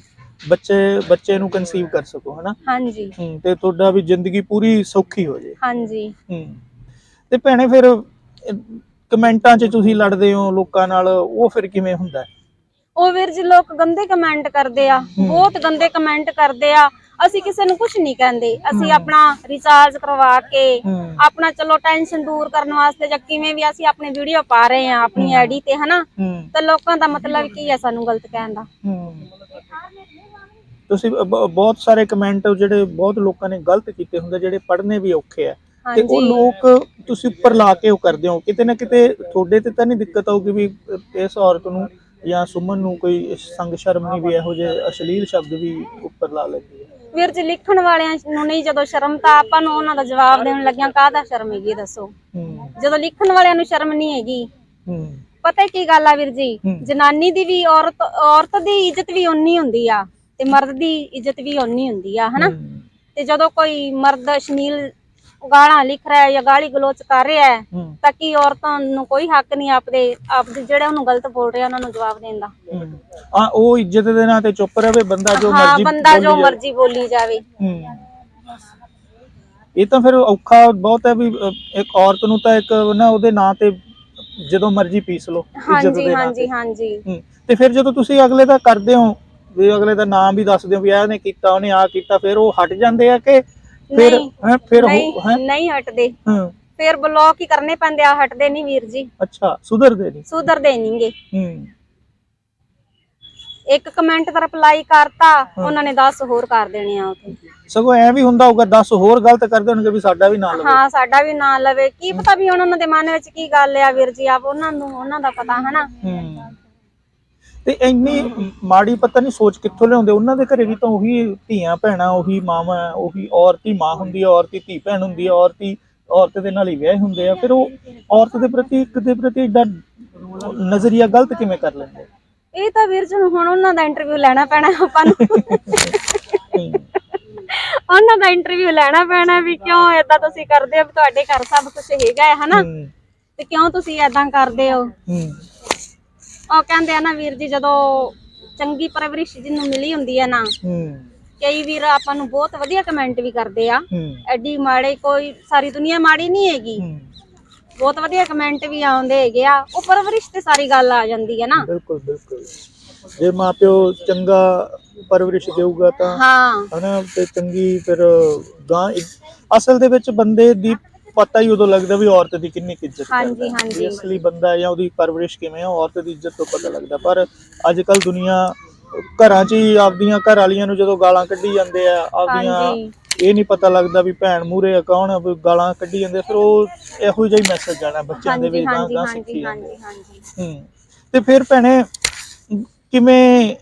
ਬੱਚੇ ਬੱਚੇ ਨੂੰ ਕਨਸੀਵ ਕਰ ਸਕੋ ਹਨਾ ਹਾਂਜੀ ਹੂੰ, ਤੇ ਤੁਹਾਡਾ ਵੀ ਜ਼ਿੰਦਗੀ ਪੂਰੀ ਸੌਖੀ ਹੋ ਜੇ ਹਾਂਜੀ ਹੂੰ ਤੇ ਭੈਣੇ ਫਿਰ ਕਮੈਂਟਾਂ 'ਚ ਤੁਸੀਂ ਲੜਦੇ ਹੋ ਲੋਕਾਂ ਨਾਲ ਉਹ ਫਿਰ ਕਿਵੇਂ ਹੁੰਦਾ ਹੈ? ਉਹ ਵੀਰ ਜੀ ਲੋਕ ਗੰਦੇ ਕਮੈਂਟ ਕਰਦੇ ਆ ਬਹੁਤ ਗੰਦੇ ਕਮੈਂਟ ਕਰਦੇ ਆ। ਅਸੀਂ ਕਿਸੇ ਨੂੰ ਕੁਝ ਨਹੀਂ ਕਹਿੰਦੇ। ਅਸੀਂ ਆਪਣਾ ਰਿਚਾਰਜ ਕਰਵਾ ਕੇ ਆਪਣਾ ਚਲੋ ਟੈਨਸ਼ਨ ਦੂਰ ਕਰਨ ਵਾਸਤੇ ਜਾਂ ਕਿਵੇਂ ਵੀ ਅਸੀਂ ਆਪਣੀ ਵੀਡੀਓ ਪਾ ਰਹੇ ਆ ਆਪਣੀ ਆਈਡੀ ਤੇ ਹਨਾ? ਤਾਂ ਲੋਕਾਂ ਦਾ ਮਤਲਬ ਕੀ ਹੈ ਸਾਨੂੰ ਗਲਤ ਕਹਿਣ ਦਾ? ਤੁਸੀਂ ਬਹੁਤ ਸਾਰੇ ਕਮੈਂਟ ਜਿਹੜੇ ਬਹੁਤ ਲੋਕਾਂ ਨੇ ਗਲਤ ਕੀਤੇ ਹੁੰਦੇ ਜਿਹੜੇ ਪੜ੍ਹਨੇ ਵੀ ਔਖੇ ਆ। ਤੇ ਉਹ ਲੋਕ ਤੁਸੀਂ ਉੱਪਰ ਲਾ ਕੇ ਉਹ ਕਰਦੇ ਹੋ। ਕਿਤੇ ਨਾ ਕਿਤੇ ਤੁਹਾਡੇ ਤੇ ਤਾਂ ਨਹੀਂ ਦਿੱਕਤ ਆਊਗੀ ਵੀ ਇਸ ਔਰਤ ਨੂੰ ਜਾਂ ਸੁਮਨ ਨੂੰ ਕੋਈ ਸੰਗ ਸ਼ਰਮ ਨਹੀਂ ਵੀ ਇਹੋ ਜਿਹੇ ਅਸ਼ਲੀਲ ਸ਼ਬਦ ਵੀ ਉੱਪਰ ਲਾ ਲੈਂਦੀ ਹੈ ਵੀਰ ਜੀ ਲਿਖਣ ਵਾਲਿਆਂ ਨੂੰ ਨਹੀਂ ਜਦੋਂ ਸ਼ਰਮ ਤਾਂ ਆਪਾਂ ਨੂੰ ਉਹਨਾਂ ਦਾ ਜਵਾਬ ਦੇਣ ਲੱਗਿਆ ਕਾਹਦਾ ਸ਼ਰਮ ਹੈਗੀ ਦੱਸੋ? ਹੂੰ। ਜਦੋਂ ਲਿਖਣ ਵਾਲਿਆਂ ਨੂੰ ਸ਼ਰਮ ਨਹੀਂ ਹੈਗੀ। ਹੂੰ। ਪਤਾ ਕੀ ਗੱਲ ਆ ਵੀਰ ਜੀ? ਹੂੰ। ਜਨਾਨੀ ਦੀ ਵੀ ਔਰਤ ਔਰਤ ਦੀ ਇੱਜ਼ਤ ਵੀ ਓਨੀ ਹੁੰਦੀ ਆ ਤੇ ਮਰਦ ਦੀ ਇੱਜ਼ਤ ਵੀ ਓਨੀ ਹੁੰਦੀ ਆ ਹਨਾ? ਹੂੰ, ਤੇ ਜਦੋਂ ਕੋਈ ਮਰਦ ਅਸ਼ਨੀਲ ਗਾਲਾਂ ਲਿਖ ਰਿਹਾ ਹੈ ਜਾਂ ਗਾਲੀ ਗਲੋਚ ਕਰ ਰਿਹਾ ਹੈ ਹੂੰ ਤਾਂ ਕੀ ਔਰਤਾਂ ਨੂੰ ਕੋਈ ਹੱਕ ਨਹੀਂ ਆਪਦੇ ਆਪਦੇ ਜਿਹੜੇ ਉਹਨੂੰ ਗਲਤ ਬੋਲ ਰਿਹਾ ਉਹਨਾਂ ਨੂੰ ਜਵਾਬ ਦੇਣ ਦਾ ਹੂੰ। ਆ ਉਹ ਇੱਜ਼ਤ ਦੇ ਨਾਂ ਤੇ ਚੁੱਪ ਰਵੇ ਬੰਦਾ ਜੋ ਹਾਂ ਮਰਜ਼ੀ ਬੰਦਾ ਜੋ ਬੋਲੀ। ਮਰਜ਼ੀ ਬੋਲੀ ਜਾਵੇ ਹੂੰ ਇਹ ਤਾਂ ਫਿਰ ਔਖਾ ਬਹੁਤ ਹੈ ਵੀ ਅ, ਇੱਕ ਔਰਤ ਨੂੰ ਤਾਂ ਇੱਕ ਨਾ ਉਹਦੇ ਨਾਂ ਤੇ ਜਦੋਂ ਮਰਜ਼ੀ ਪੀਸ ਲਓ ਇੱਜ਼ਤ ਹਾਂਜੀ ਦੇ ਨਾਂ ਹਾਂਜੀ ਤੇ ਹਾਂਜੀ ਹੂੰ। ਤੇ ਫਿਰ ਜਦੋਂ ਤੁਸੀਂ ਅਗਲੇ ਦਾ ਕਰਦੇ ਹੋ ਵੀ ਅਗਲੇ ਦਾ ਨਾਮ ਵੀ ਦੱਸਦੇ ਹੋ ਵੀ ਇਹਨੇ ਕੀਤਾ ਉਹਨੇ ਆ ਕੀਤਾ ਫਿਰ ਉਹ ਹਟ ਜਾਂਦੇ ਆ ਕਿ ਫਿਰ ਨਹੀਂ ਹੈਂ, ਫਿਰ ਉਹ ਹੈ? ਨਹੀਂ ਹਟਦੇ। ਹਾਂ। ਫਿਰ ਬਲੌਕ ਹੀ ਕਰਨੇ ਪੈਂਦੇ ਆ ਹਟਦੇ ਨਹੀਂ ਵੀਰ ਜੀ। ਅੱਛਾ ਸੁਧਰਦੇ ਨਹੀਂ। ਸੁਧਰਦੇ ਨਹੀਂਗੇ। ਹੂੰ। ਇੱਕ ਕਮੈਂਟ ਦਾ ਰਿਪਲਾਈ ਕਰਤਾ ਉਹਨਾਂ ਨੇ 10 ਹੋਰ ਕਰ ਦੇਣੇ ਆ ਉਥੇ। ਸਗੋਂ ਐ ਵੀ ਹੁੰਦਾ ਹੋਊਗਾ 10 ਹੋਰ ਗਲਤ ਕਰਦੇ ਹੋਣਗੇ ਵੀ ਸਾਡਾ ਵੀ ਨਾਂ ਲਵੇ। ਹਾਂ ਸਾਡਾ ਵੀ ਨਾਂ ਲਵੇ। ਕੀ ਪਤਾ ਵੀ ਹੁਣ ਉਹਨਾਂ ਦੇ ਮਨ ਵਿੱਚ ਕੀ ਗੱਲ ਆ ਵੀਰ ਜੀ ਆਪ ਉਹਨਾਂ ਨੂੰ ਉਹਨਾਂ ਦਾ ਪਤਾ ਹਨਾ? ਹੂੰ। ਤੇ ਇੰਨੀ ਮਾੜੀ ਪਤਾ ਨਹੀਂ ਸੋਚ ਕਿੱਥੋਂ ਲਿਆਉਂਦੇ ਉਹਨਾਂ ਦੇ ਘਰੇ ਵੀ ਤਾਂ ਉਹੀ ਧੀਆਂ ਭੈਣਾਂ ਉਹੀ ਮਾਵਾਂ ਉਹੀ ਔਰਤ ਮਾਂ ਹੁੰਦੀ ਹੈ ਔਰਤ ਧੀ ਭੈਣ ਹੁੰਦੀ ਹੈ ਔਰਤ ਔਰਤ ਦੇ ਨਾਲ ਹੀ ਵਿਆਹ ਹੁੰਦੇ ਆ ਫਿਰ ਉਹ ਔਰਤ ਦੇ ਪ੍ਰਤੀ ਇੱਕ ਦੇ ਪ੍ਰਤੀ ਏਡਾ ਨਜ਼ਰੀਆ ਗਲਤ ਕਿਵੇਂ ਕਰ ਲੈਂਦੇ ਇਹ ਤਾਂ ਵੀਰ ਜੀ ਹੁਣ ਉਹਨਾਂ ਦਾ ਇੰਟਰਵਿਊ ਲੈਣਾ ਪੈਣਾ ਆਪਾਂ ਨੂੰ। ਉਹਨਾਂ ਦਾ ਇੰਟਰਵਿਊ ਲੈਣਾ ਪੈਣਾ ਵੀ ਕਿਉਂ ਏਦਾਂ ਤੁਸੀਂ ਕਰਦੇ ਹੋ ਤੁਹਾਡੇ ਘਰ ਸਭ ਕੁਝ ਹੈਗਾ ਹੈ ਹਨਾ? ਤੇ ਕਿਉਂ ਤੁਸੀਂ ਏਦਾਂ ਕਰਦੇ ਹੋ? ਹੂੰ, ਉਹ ਕਹਿੰਦੇ ਆ ਨਾ ਵੀਰ ਜੀ ਜਦੋਂ ਚੰਗੀ ਪਰਵਰਿਸ਼ ਜਿਹਨੂੰ ਮਿਲੀ ਹੁੰਦੀ ਹੈ ਨਾ ਹੂੰ, ਕਈ ਵੀਰ ਆਪਾਂ ਨੂੰ ਬਹੁਤ ਵਧੀਆ ਕਮੈਂਟ ਵੀ ਕਰਦੇ ਆ। ਹੂੰ, ਐਡੀ ਮਾੜੇ ਕੋਈ ਸਾਰੀ ਦੁਨੀਆ ਮਾੜੀ ਨਹੀਂ ਹੈਗੀ। ਹੂੰ, ਬਹੁਤ ਵਧੀਆ ਕਮੈਂਟ ਵੀ ਆਉਂਦੇ ਹੈਗੇ ਆ। ਉਹ ਪਰਵਰਿਸ਼ ਤੇ ਸਾਰੀ ਗੱਲ ਆ ਜਾਂਦੀ ਹੈ ਨਾ। ਬਿਲਕੁਲ ਬਿਲਕੁਲ। ਜੇ ਮਾਪਿਓ ਚੰਗਾ ਪਰਵਰਿਸ਼ ਦੇਊਗਾ ਤਾਂ ਹਾਂ। ਹਨਾ ਤੇ ਚੰਗੀ ਫਿਰ ਗਾਂ ਅਸਲ ਦੇ ਵਿੱਚ ਬੰਦੇ ਦੀ ਪਤਾ ਹੀ ਉਦੋਂ ਲੱਗਦਾ ਵੀ ਔਰਤ ਦੀ ਕਿੰਨੀ ਕੁ ਇੱਜ਼ਤ ਹਾਂਜੀ, ਕਰਦਾ ਹੈ। ਹਾਂਜੀ। ਵੀ ਅਸਲੀ ਬੰਦਾ ਜਾਂ ਉਹਦੀ ਪਰਵਰਿਸ਼ ਕਿਵੇਂ ਹੈ ਔਰਤ ਦੀ ਇੱਜ਼ਤ ਤੋਂ ਪਤਾ ਲੱਗਦਾ। ਪਰ ਅੱਜ ਕੱਲ ਦੁਨੀਆ ਘਰਾਂ 'ਚ ਹੀ ਆਪਦੀਆਂ ਘਰ ਵਾਲੀਆਂ ਨੂੰ ਜਦੋਂ ਗਾਲਾਂ ਕੱਢੀ ਜਾਂਦੇ ਆ ਆਪਦੀਆਂ ਹਾਂਜੀ। ਇਹ ਨਹੀਂ ਪਤਾ ਲੱਗਦਾ ਵੀ ਭੈਣ ਮੂਰੇ ਕੌਣ ਆ ਵੀ ਗਾਲਾਂ ਕੱਢੀ ਜਾਂਦੇ ਫਿਰ ਉਹ ਇਹੋ ਜਿਹਾ ਹੀ ਮੈਸੇਜ ਜਾਣਾ ਬੱਚਿਆਂ ਦੇ ਹਾਂਜੀ ਵਿੱਚ ਗਾਂ ਹਾਂਜੀ ਗਾਂ ਹਾਂਜੀ ਜਾਂਦੇ ਹਾਂਜੀ ਹਾਂਜੀ। ਹੂੰ। ਤੇ ਫਿਰ ਭੈਣੇ ਕਿਵੇਂ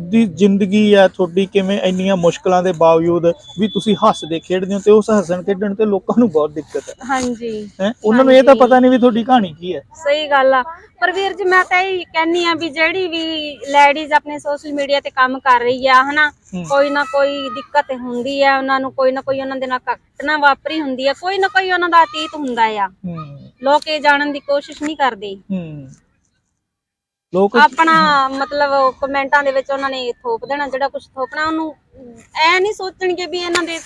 ਦੀ ਜ਼ਿੰਦਗੀ ਆ ਤੁਹਾਡੀ ਕਿਵੇਂ ਇੰਨੀਆਂ ਮੁਸ਼ਕਲਾਂ ਦੇ ਬਾਵਜੂਦ ਵੀ ਤੁਸੀਂ ਹੱਸਦੇ ਖੇਡਦੇ ਹੋ ਤੇ ਉਸ ਹੱਸਣ ਖੇਡਣ ਤੇ ਲੋਕਾਂ ਨੂੰ ਬਹੁਤ ਦਿੱਕਤ ਹੈ। ਹਾਂਜੀ। ਹੈ? ਉਹਨਾਂ ਨੂੰ ਇਹ ਤਾਂ ਪਤਾ ਨਹੀਂ ਵੀ ਤੁਹਾਡੀ ਕਹਾਣੀ ਕੀ ਹੈ। ਸਹੀ ਗੱਲ ਆ। ਪਰ ਵੀਰ ਜੀ ਮੈਂ ਤਾਂ ਇਹ ਕਹਿੰਨੀ ਆ ਵੀ ਜਿਹੜੀ ਵੀ ਲੇਡੀਜ਼ ਆਪਣੇ ਸੋਸ਼ਲ ਮੀਡੀਆ ਤੇ ਕੰਮ ਕਰ ਰਹੀ ਆ ਹਨਾ ਹੂੰ। ਕੋਈ ਨਾ ਕੋਈ ਦਿੱਕਤ ਹੁੰਦੀ ਆ ਉਹਨਾਂ ਨੂੰ ਕੋਈ ਨਾ ਕੋਈ ਉਹਨਾਂ ਦੇ ਨਾਲ ਘਟਨਾ ਵਾਪਰੀ ਹੁੰਦੀ ਆ ਕੋਈ ਨਾ ਕੋਈ ਉਹਨਾਂ ਦਾ ਅਤੀਤ ਹੁੰਦਾ ਆ। ਹੂੰ। ਲੋਕ ਇਹ ਜਾਣਨ ਦੀ ਕੋਸ਼ਿਸ਼ ਨਹੀਂ ਕਰਦੇ। ਹੂੰ। ਲੋਕ ਆਪਣਾ ਮਤਲਬ ਕਮੈਂਟਾਂ ਦੇ ਵਿੱਚ ਉਹਨਾਂ ਨੇ ਥੋਪ ਦੇਣਾ ਜਿਹੜਾ ਕੁਝ ਥੋਪਣਾ ਉਹਨੂੰ ਐ ਨਹੀਂ ਸੋਚਣਗੇ ਵੀ ਇਹਨਾਂ ਦੇ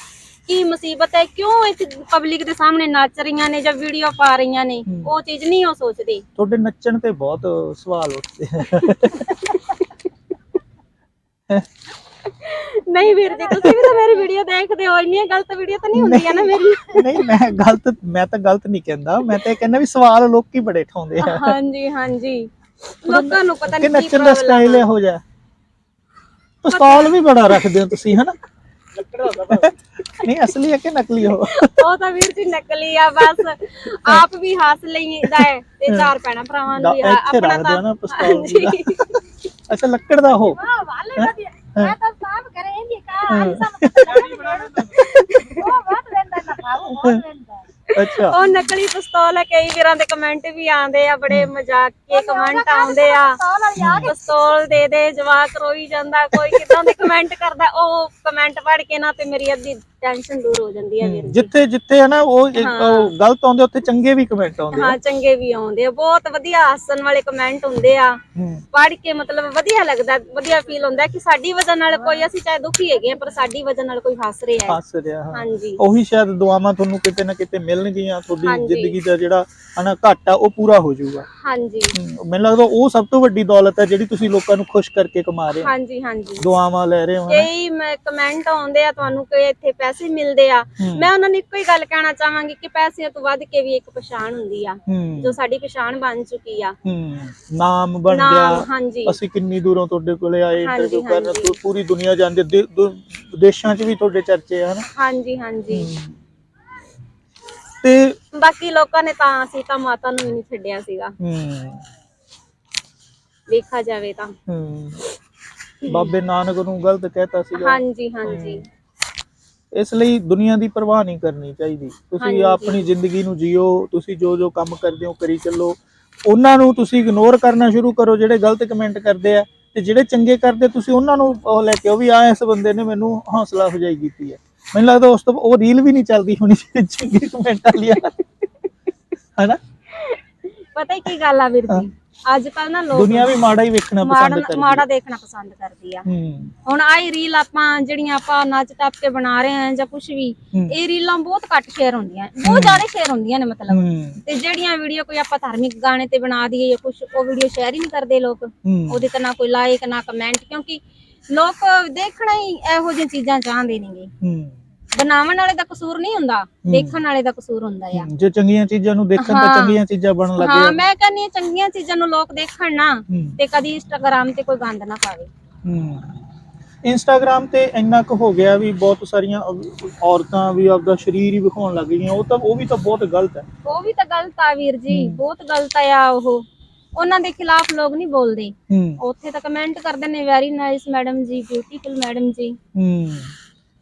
ਕੀ ਮੁਸੀਬਤ ਹੈ ਕਿਉਂ ਇਸ ਪਬਲਿਕ ਦੇ ਸਾਹਮਣੇ ਨੱਚ ਰਹੀਆਂ ਨੇ ਜਾਂ ਵੀਡੀਓ ਪਾ ਰਹੀਆਂ ਨੇ। ਉਹ ਚੀਜ਼ ਨਹੀਂ ਉਹ ਸੋਚਦੇ। ਤੁਹਾਡੇ ਨੱਚਣ ਤੇ ਬਹੁਤ ਸਵਾਲ ਉੱਠਦੇ ਨਹੀਂ ਵੀਰ ਜੀ ਤੁਸੀਂ ਵੀ ਤਾਂ ਮੇਰੀ ਵੀਡੀਓ ਦੇਖਦੇ ਹੋ ਇੰਨੀਆਂ ਗਲਤ ਵੀਡੀਓ ਤਾਂ ਨਹੀਂ ਹੁੰਦੀਆਂ ਨਾ ਮੇਰੀ। ਨਹੀਂ ਮੈਂ ਗਲਤ ਮੈਂ ਤਾਂ ਗਲਤ ਨਹੀਂ ਕਹਿੰਦਾ ਮੈਂ ਤਾਂ ਇਹ ਕਹਿੰਦਾ ਵੀ ਸਵਾਲ ਲੋਕੀ ਬੜੇ ਠਾਉਂਦੇ ਆ। ਹਾਂਜੀ ਹਾਂਜੀ। ਲੋਕਾਂ ਨੂੰ ਪਤਾ ਕਿ ਨਹੀਂ ਕੀ ਨੱਚਣ ਦਾ ਪ੍ਰੋਬਲਮ ਸਟਾਈਲ ਇਹੋ ਜਿਹਾ ਪਿਸਤੌਲ ਵੀ ਬੜਾ ਰੱਖਦੇ ਹੋ ਤੁਸੀਂ ਹਨਾ? ਨਹੀਂ ਅਸਲੀ ਹੈ ਕਿ ਨਕਲੀ ਹੋ ਉਹ ਤਾਂ ਵੀਰ ਜੀ ਨਕਲੀ ਆ ਬਸ ਆਪ ਵੀ ਹੱਸ ਲਈਦਾ ਹੈ ਤੇ ਚਾਰ ਭੈਣਾਂ ਭਰਾਵਾਂ ਨੂੰ ਵੀ ਦਾ- ਇੱਥੇ ਆਪਣਾ ਰੱਖ ਦਿਓ ਨਾ ਤਾਂ ਪਿਸਤੌਲ ਜੀ ਦਾ। ਅੱਛਾ ਲੱਕੜ ਦਾ ਉਹ? ਮੈਂ ਤਾਂ ਸਾਫ਼ ਕਰੇ ਇਹਦੀ ਕਾ ਆਈ ਸਮ ਉਹ ਬਹੁਤ ਲੈਂਦਾ ਨਾ ਭਾਉ ਬਹੁਤ ਲੈਂਦਾ ਅੱਛਾ। ਉਹ ਨਕਲੀ ਪਿਸਤੌਲ ਹੈ ਕਈ ਵੀਰਾਂ ਦੇ ਕਮੈਂਟ ਵੀ ਆਉਂਦੇ ਆ ਬੜੇ ਮਜ਼ਾਕੀਏ ਕਮੈਂਟ ਆਉਂਦੇ ਆ। ਪਿਸਤੌਲ ਦੇ ਦੇ ਜਵਾਕ ਰੋਈ ਜਾਂਦਾ ਕੋਈ ਕਿਦਾਂ ਦੇ ਕਮੈਂਟ ਕਰਦਾ ਉਹ ਕਮੈਂਟ ਪੜ੍ਹ ਕੇ ਨਾ ਤੇ ਮੇਰੀ ਅੱਧੀ ਟੈਨਸ਼ਨ ਦੂਰ ਹੋ ਜਾਂਦੀ ਹੈ ਵੀਰ ਜੀ। ਜਿੱਥੇ ਜਿੱਥੇ ਹੈ ਨਾ ਉਹ ਇੱਕ- ਉਹ ਗਲਤ ਆਉਂਦੇ ਉੱਥੇ ਚੰਗੇ ਵੀ ਕਮੈਂਟ ਆਉਂਦੇ ਆ। ਹਾਂ ਚੰਗੇ ਵੀ ਆਉਂਦੇ ਆ। ਬਹੁਤ ਵਧੀਆ ਹੱਸਣ ਵਾਲੇ ਕਮੈਂਟ ਹੁੰਦੇ ਆ। ਹੂੰ। ਪੜ੍ਹ ਕੇ ਮਤਲਬ ਵਧੀਆ ਲੱਗਦਾ ਵਧੀਆ ਫੀਲ ਹੁੰਦਾ ਕਿ ਸਾਡੀ ਵਜ੍ਹਾ ਨਾਲ ਕੋਈ ਅਸੀਂ ਚਾਹੇ ਦੁਖੀ ਹੈਗੇ ਆ ਪਰ ਸਾਡੀ ਵਜ੍ਹਾ ਨਾਲ ਕੋਈ ਹੱਸ ਰਿਹਾ ਹੈ। ਹੱਸ ਰਿਹਾ ਹਾਂ। ਹਾਂਜੀ। ਉਹੀ ਸ਼ਾਇਦ ਦੁਆਵਾਂ ਤੁਹਾਨੂੰ ਕਿਤੇ ਨਾ ਕਿਤੇ ਮਿਲਣਗੀਆਂ ਤੁਹਾਡੀ ਹਾਂਜੀ। ਜ਼ਿੰਦਗੀ ਦਾ ਜਿਹੜਾ ਹਨਾ ਘਾਟਾ ਉਹ ਪੂਰਾ ਹੋ ਜਾਊਗਾ। ਹਾਂਜੀ। ਹਮ, ਮੈਨੂੰ ਲੱਗਦਾ ਉਹ ਸਭ ਤੋਂ ਵੱਡੀ ਦੌਲਤ ਹੈ ਜਿਹੜੀ ਤੁਸੀਂ ਲੋਕਾਂ ਨੂੰ ਖੁਸ਼ ਕਰਕੇ ਕਮਾ ਰਹੇ ਹੋ? ਹਾਂਜੀ ਹਾਂਜੀ। ਦੁਆਵਾਂ ਲੈ ਰਹੇ ਹੋ। ਕਈ ਮੈਂ ਕਮੈਂਟ ਆਉਂਦੇ ਆ ਤੁਹਾਨੂੰ ਕਿ ਇੱਥੇ ਪੈਸੇ ਮਿਲਦੇ ਆ। ਮੈਂ ਉਹਨਾਂ ਨੂੰ ਇੱਕੋ ਹੀ ਗੱਲ ਕਹਿਣਾ ਚਾਹਾਂਗੀ ਕਿ ਪੈਸਿਆਂ ਤੋਂ ਵੱਧ ਕੇ ਵੀ ਇੱਕ ਪਛਾਣ ਹੁੰਦੀ ਆ ਜੋ ਸਾਡੀ ਪਛਾਣ ਬਣ ਚੁੱਕੀ ਆ। ਨਾਮ ਬਣ ਗਿਆ। ਅਸੀਂ ਕਿੰਨੀ ਦੂਰੋਂ ਤੁਹਾਡੇ ਕੋਲੇ ਆਏ ਇੰਟਰਵਿਊ ਕਰਨ ਪੂਰੀ ਦੁਨੀਆ ਜਾਣਦੀ ਦੇ- ਦੋ- ਵਿਦੇਸ਼ਾਂ 'ਚ ਵੀ ਤੁਹਾਡੇ ਚਰਚੇ ਆ ਹਨਾ? ਹਾਂਜੀ ਹਾਂਜੀ। ਤੇ ਬਾਕੀ ਲੋਕਾਂ ਨੇ ਤਾਂ ਸੀਤਾ ਮਾਤਾ ਨੂੰ ਵੀ ਨਹੀਂ ਛੱਡਿਆ ਸੀਗਾ। ਹੂੰ। ਵੇਖਾ ਜਾਵੇ ਤਾਂ। ਹੂੰ। ਬਾਬੇ ਨਾਨਕ ਨੂੰ ਗਲਤ ਕਹਿਤਾ ਸੀਗਾ। ਹਾਂਜੀ ਹਾਂਜੀ। ਇਸ ਲਈ ਦੁਨੀਆ ਦੀ ਪਰਵਾਹ ਨਹੀਂ ਕਰਨੀ ਚਾਹੀਦੀ। ਤੁਸੀਂ। ਆਪਣੀ ਜ਼ਿੰਦਗੀ ਨੂੰ ਜੀਓ ਤੁਸੀਂ ਜੋ ਜੋ ਕੰਮ ਕਰਦੇ ਹੋ ਕਰੀ ਚੱਲੋ। ਉਹਨਾਂ ਨੂੰ ਤੁਸੀਂ ਇਗਨੋਰ ਕਰਨਾ ਸ਼ੁਰੂ ਕਰੋ ਜਿਹੜੇ ਗਲਤ ਕਮੈਂਟ ਕਰਦੇ ਆ ਤੇ ਜਿਹੜੇ ਚੰਗੇ ਕਰਦੇ ਤੁਸੀਂ ਉਹਨਾਂ ਨੂੰ ਉਹ ਲੈ ਕੇ ਉਹ ਵੀ ਆ ਇਸ ਬੰਦੇ ਨੇ ਮੈਨੂੰ ਹੌਸਲਾ ਅਫਜ਼ਾਈ ਕੀਤੀ ਹੈ ਮੈਨੂੰ ਲੱਗਦਾ ਉਸ ਤੋਂ ਉਹ ਰੀਲ ਵੀ ਨਹੀਂ ਚੱਲਦੀ ਹੋਣੀ ਚੰਗੇ ਕਮੈਂਟਾਂ ਲਿਆ ਹੈਨਾ? ਪਤਾ ਹੀ ਕੀ ਗੱਲ ਆ ਵੀਰ ਜੀ। ਅੱਜ ਕੱਲ ਨਾ ਲੋਕ ਦੁਨੀਆ ਵੀ ਮਾੜਾ ਹੀ ਵੇਖਣਾ ਪਸੰਦ ਕਰਦੀ ਮਾੜਾ ਦੇਖਣਾ ਪਸੰਦ ਕਰਦੀ ਆ। ਹੁਣ ਆਈ ਰੀਲ ਆਪਾਂ ਜਿਹੜੀਆਂ ਆਪਾਂ ਨੱਚ ਟੱਪ ਕੇ ਬਣਾ ਰਹੇ ਹਾਂ ਜਾਂ ਕੁਝ ਵੀ। ਇਹ ਰੀਲਾਂ ਬਹੁਤ ਘੱਟ ਸ਼ੇਅਰ ਹੁੰਦੀਆਂ ਬਹੁਤ ਜ਼ਿਆਦਾ ਸ਼ੇਅਰ ਹੁੰਦੀਆਂ ਨੇ ਮਤਲਬ। ਤੇ ਜਿਹੜੀਆਂ ਵੀਡੀਓ ਕੋਈ ਆਪਾਂ ਧਾਰਮਿਕ ਗਾਣੇ ਤੇ ਬਣਾ ਦਈਏ ਜਾਂ ਕੁਝ ਉਹ ਵੀਡੀਓ ਸ਼ੇਅਰ ਹੀ ਨਹੀਂ ਕਰਦੇ ਲੋਕ। ਉਹਦੇ ਤੇ ਨਾ ਕੋਈ ਲਾਈਕ ਨਾ ਕਮੈਂਟ ਕਿਉਂਕਿ ਲੋਕ ਦੇਖਣਾ ਹੀ ਇਹੋ ਜਿਹੀਆਂ ਚੀਜ਼ਾਂ ਚਾਹੁੰਦੇ ਨੇਗੇ। ਬਣਾਉਣ ਵਾਲੇ ਦਾ ਕਸੂਰ ਨਹੀਂ ਹੁੰਦਾ ਦੇਖਣ ਵਾਲੇ ਦਾ ਕਸੂਰ ਹੁੰਦਾ ਆ। ਜੇ ਚੰਗੀਆਂ ਚੀਜ਼ਾਂ ਨੂੰ ਦੇਖਣ ਤਾਂ। ਚੰਗੀਆਂ ਚੀਜ਼ਾਂ ਬਣਨ ਲੱਗ ਹਾਂ ਮੈਂ ਕਹਿੰਨੀ ਹਾਂ ਚੰਗੀਆਂ ਚੀਜ਼ਾਂ ਨੂੰ ਲੋਕ ਦੇਖਣ ਨਾ ਤੇ ਕਦੀ ਇੰਸਟਾਗ੍ਰਾਮ ਤੇ ਕੋਈ ਗੰਦ ਨਾ ਪਾਵੇ। ਹੂੰ। ਇੰਸਟਾਗ੍ਰam ਤੇ ਇੰਨਾ ਕੁ ਹੋ ਗਿਆ ਵੀ ਬਹੁਤ ਸਾਰੀਆਂ ਔਰਤਾਂ ਵੀ ਆਪਦਾ ਸਰੀਰ ਹੀ ਵਿਖਾਉਣ ਲੱਗ ਗਈਆਂ। ਉਹ ਤਾਂ ਉਹ ਵੀ ਤਾਂ ਬਹੁਤ ਗਲਤ ਹੈ। ਉਹ ਵੀ ਤਾਂ ਗਲਤ ਆ ਵੀਰ ਜੀ ਬਹੁਤ ਗਲਤ ਆ ਉਹ। ਉਹਨਾਂ ਦੇ ਖਿਲਾਫ ਲੋਕ ਨਹੀਂ ਬੋਲਦੇ। ਉੱਥੇ ਤਾਂ ਕਮੈਂਟ ਕਰਦੇ ਨੇ very nice madam ji beautiful madam ji. ਹੂੰ।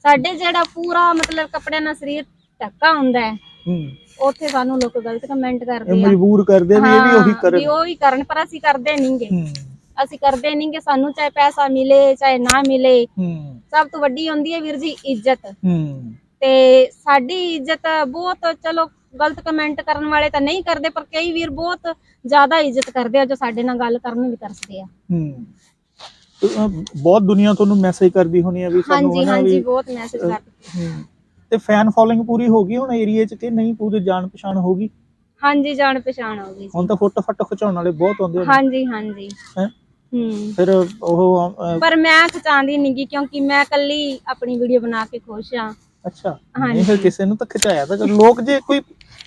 ਸਾਡੇ ਜਿਹੜਾ ਪੂਰਾ ਮਤਲਬ ਕੱਪੜਿਆਂ ਨਾਲ ਸਰੀਰ ਢੱਕਾ ਹੁੰਦਾ ਹੈ ਹੂੰ। ਉੱਥੇ ਸਾਨੂੰ ਲੋਕ ਗਲਤ ਕਮੈਂਟ ਇਹ ਕਰਦੇ ਆ। ਮਜਬੂਰ ਕਰਦੇ ਵੀ ਇਹ ਵੀ ਉਹੀ ਹਾਂ, ਕਰਨ। ਵੀ ਉਹ ਵੀ ਕਰਨ ਪਰ ਅਸੀਂ ਕਰਦੇ ਨਹੀਂਗੇ। ਹੂੰ। ਅਸੀਂ ਕਰਦੇ ਨਹੀਂਗੇ ਸਾਨੂੰ ਚਾਹੇ ਪੈਸਾ ਮਿਲੇ ਚਾਹੇ ਨਾ ਮਿਲੇ। ਹੂੰ। ਸਭ ਤੋਂ ਵੱਡੀ ਹੁੰਦੀ ਹੈ ਵੀਰ ਜੀ ਇੱਜ਼ਤ। ਹੂੰ। ਤੇ ਸਾਡੀ ਇੱਜ਼ਤ ਬਹੁਤ ਚਲੋ ਗਲਤ ਕਮੈਂਟ ਕਰਨ ਵਾਲੇ ਤਾਂ ਨਹੀਂ ਕਰਦੇ ਪਰ ਕਈ ਵੀਰ ਬਹੁਤ ਜ਼ਿਆਦਾ ਇੱਜ਼ਤ ਕਰਦੇ ਆ ਜੋ ਸਾਡੇ ਨਾਲ ਗੱਲ ਕਰਨ ਨੂੰ ਵੀ ਤਰਸਦੇ ਆ। ਹੂੰ। ਬਹੁਤ ਦੁਨੀਆ ਤੁਹਾਨੂੰ ਮੈਸੇਜ ਕਰਦੀ ਹੋਣੀ ਹੈ ਵੀ ਸਾਨੂੰ ਹਾਂਜੀ ਹਨਾ ਹਾਂਜੀ ਵੀ ਬਹੁਤ ਮੈਸੇਜ ਕਰਦੇ ਤੇ ਫੈਨ ਫੋਲੋਇੰਗ ਪੂਰੀ ਹੋ ਗਈ ਹੁਣ ਏਰੀਆ 'ਚ ਕਿ ਨਹੀਂ? ਪੂਰੀ ਜਾਣ ਪਛਾਣ ਹੋ ਗਈ? ਹਾਂਜੀ ਜਾਣ ਪਛਾਣ ਹੋ ਗਈ ਜੀ। ਹੁਣ ਤਾਂ ਫੋਟੋ ਫਟੋ ਖਿਚਾਉਣ ਵਾਲੇ ਬਹੁਤ ਆਉਂਦੇ ਹੋਣੇ ਹਾਂਜੀ ਹਾਂਜੀ। ਹੈਂ? ਹੂੰ। ਫਿਰ ਉਹ ਅਹ, ਪਰ ਮੈਂ ਖਿਚਾਉਂਦੀ ਨਹੀਂਗੀ ਕਿਉਂਕਿ ਮੈਂ ਕੱਲੀ ਆਪਣੀ ਵੀਡੀਓ ਬਣਾ ਕੇ ਖੁਸ਼ ਆ। ਅੱਛਾ। ਨਹੀਂ ਫਿਰ ਕਿਸੇ ਨੂੰ ਤਾਂ ਖਿਚਾਇਆ ਤਾਂ। ਲੋਕ ਜੇ ਕੋਈ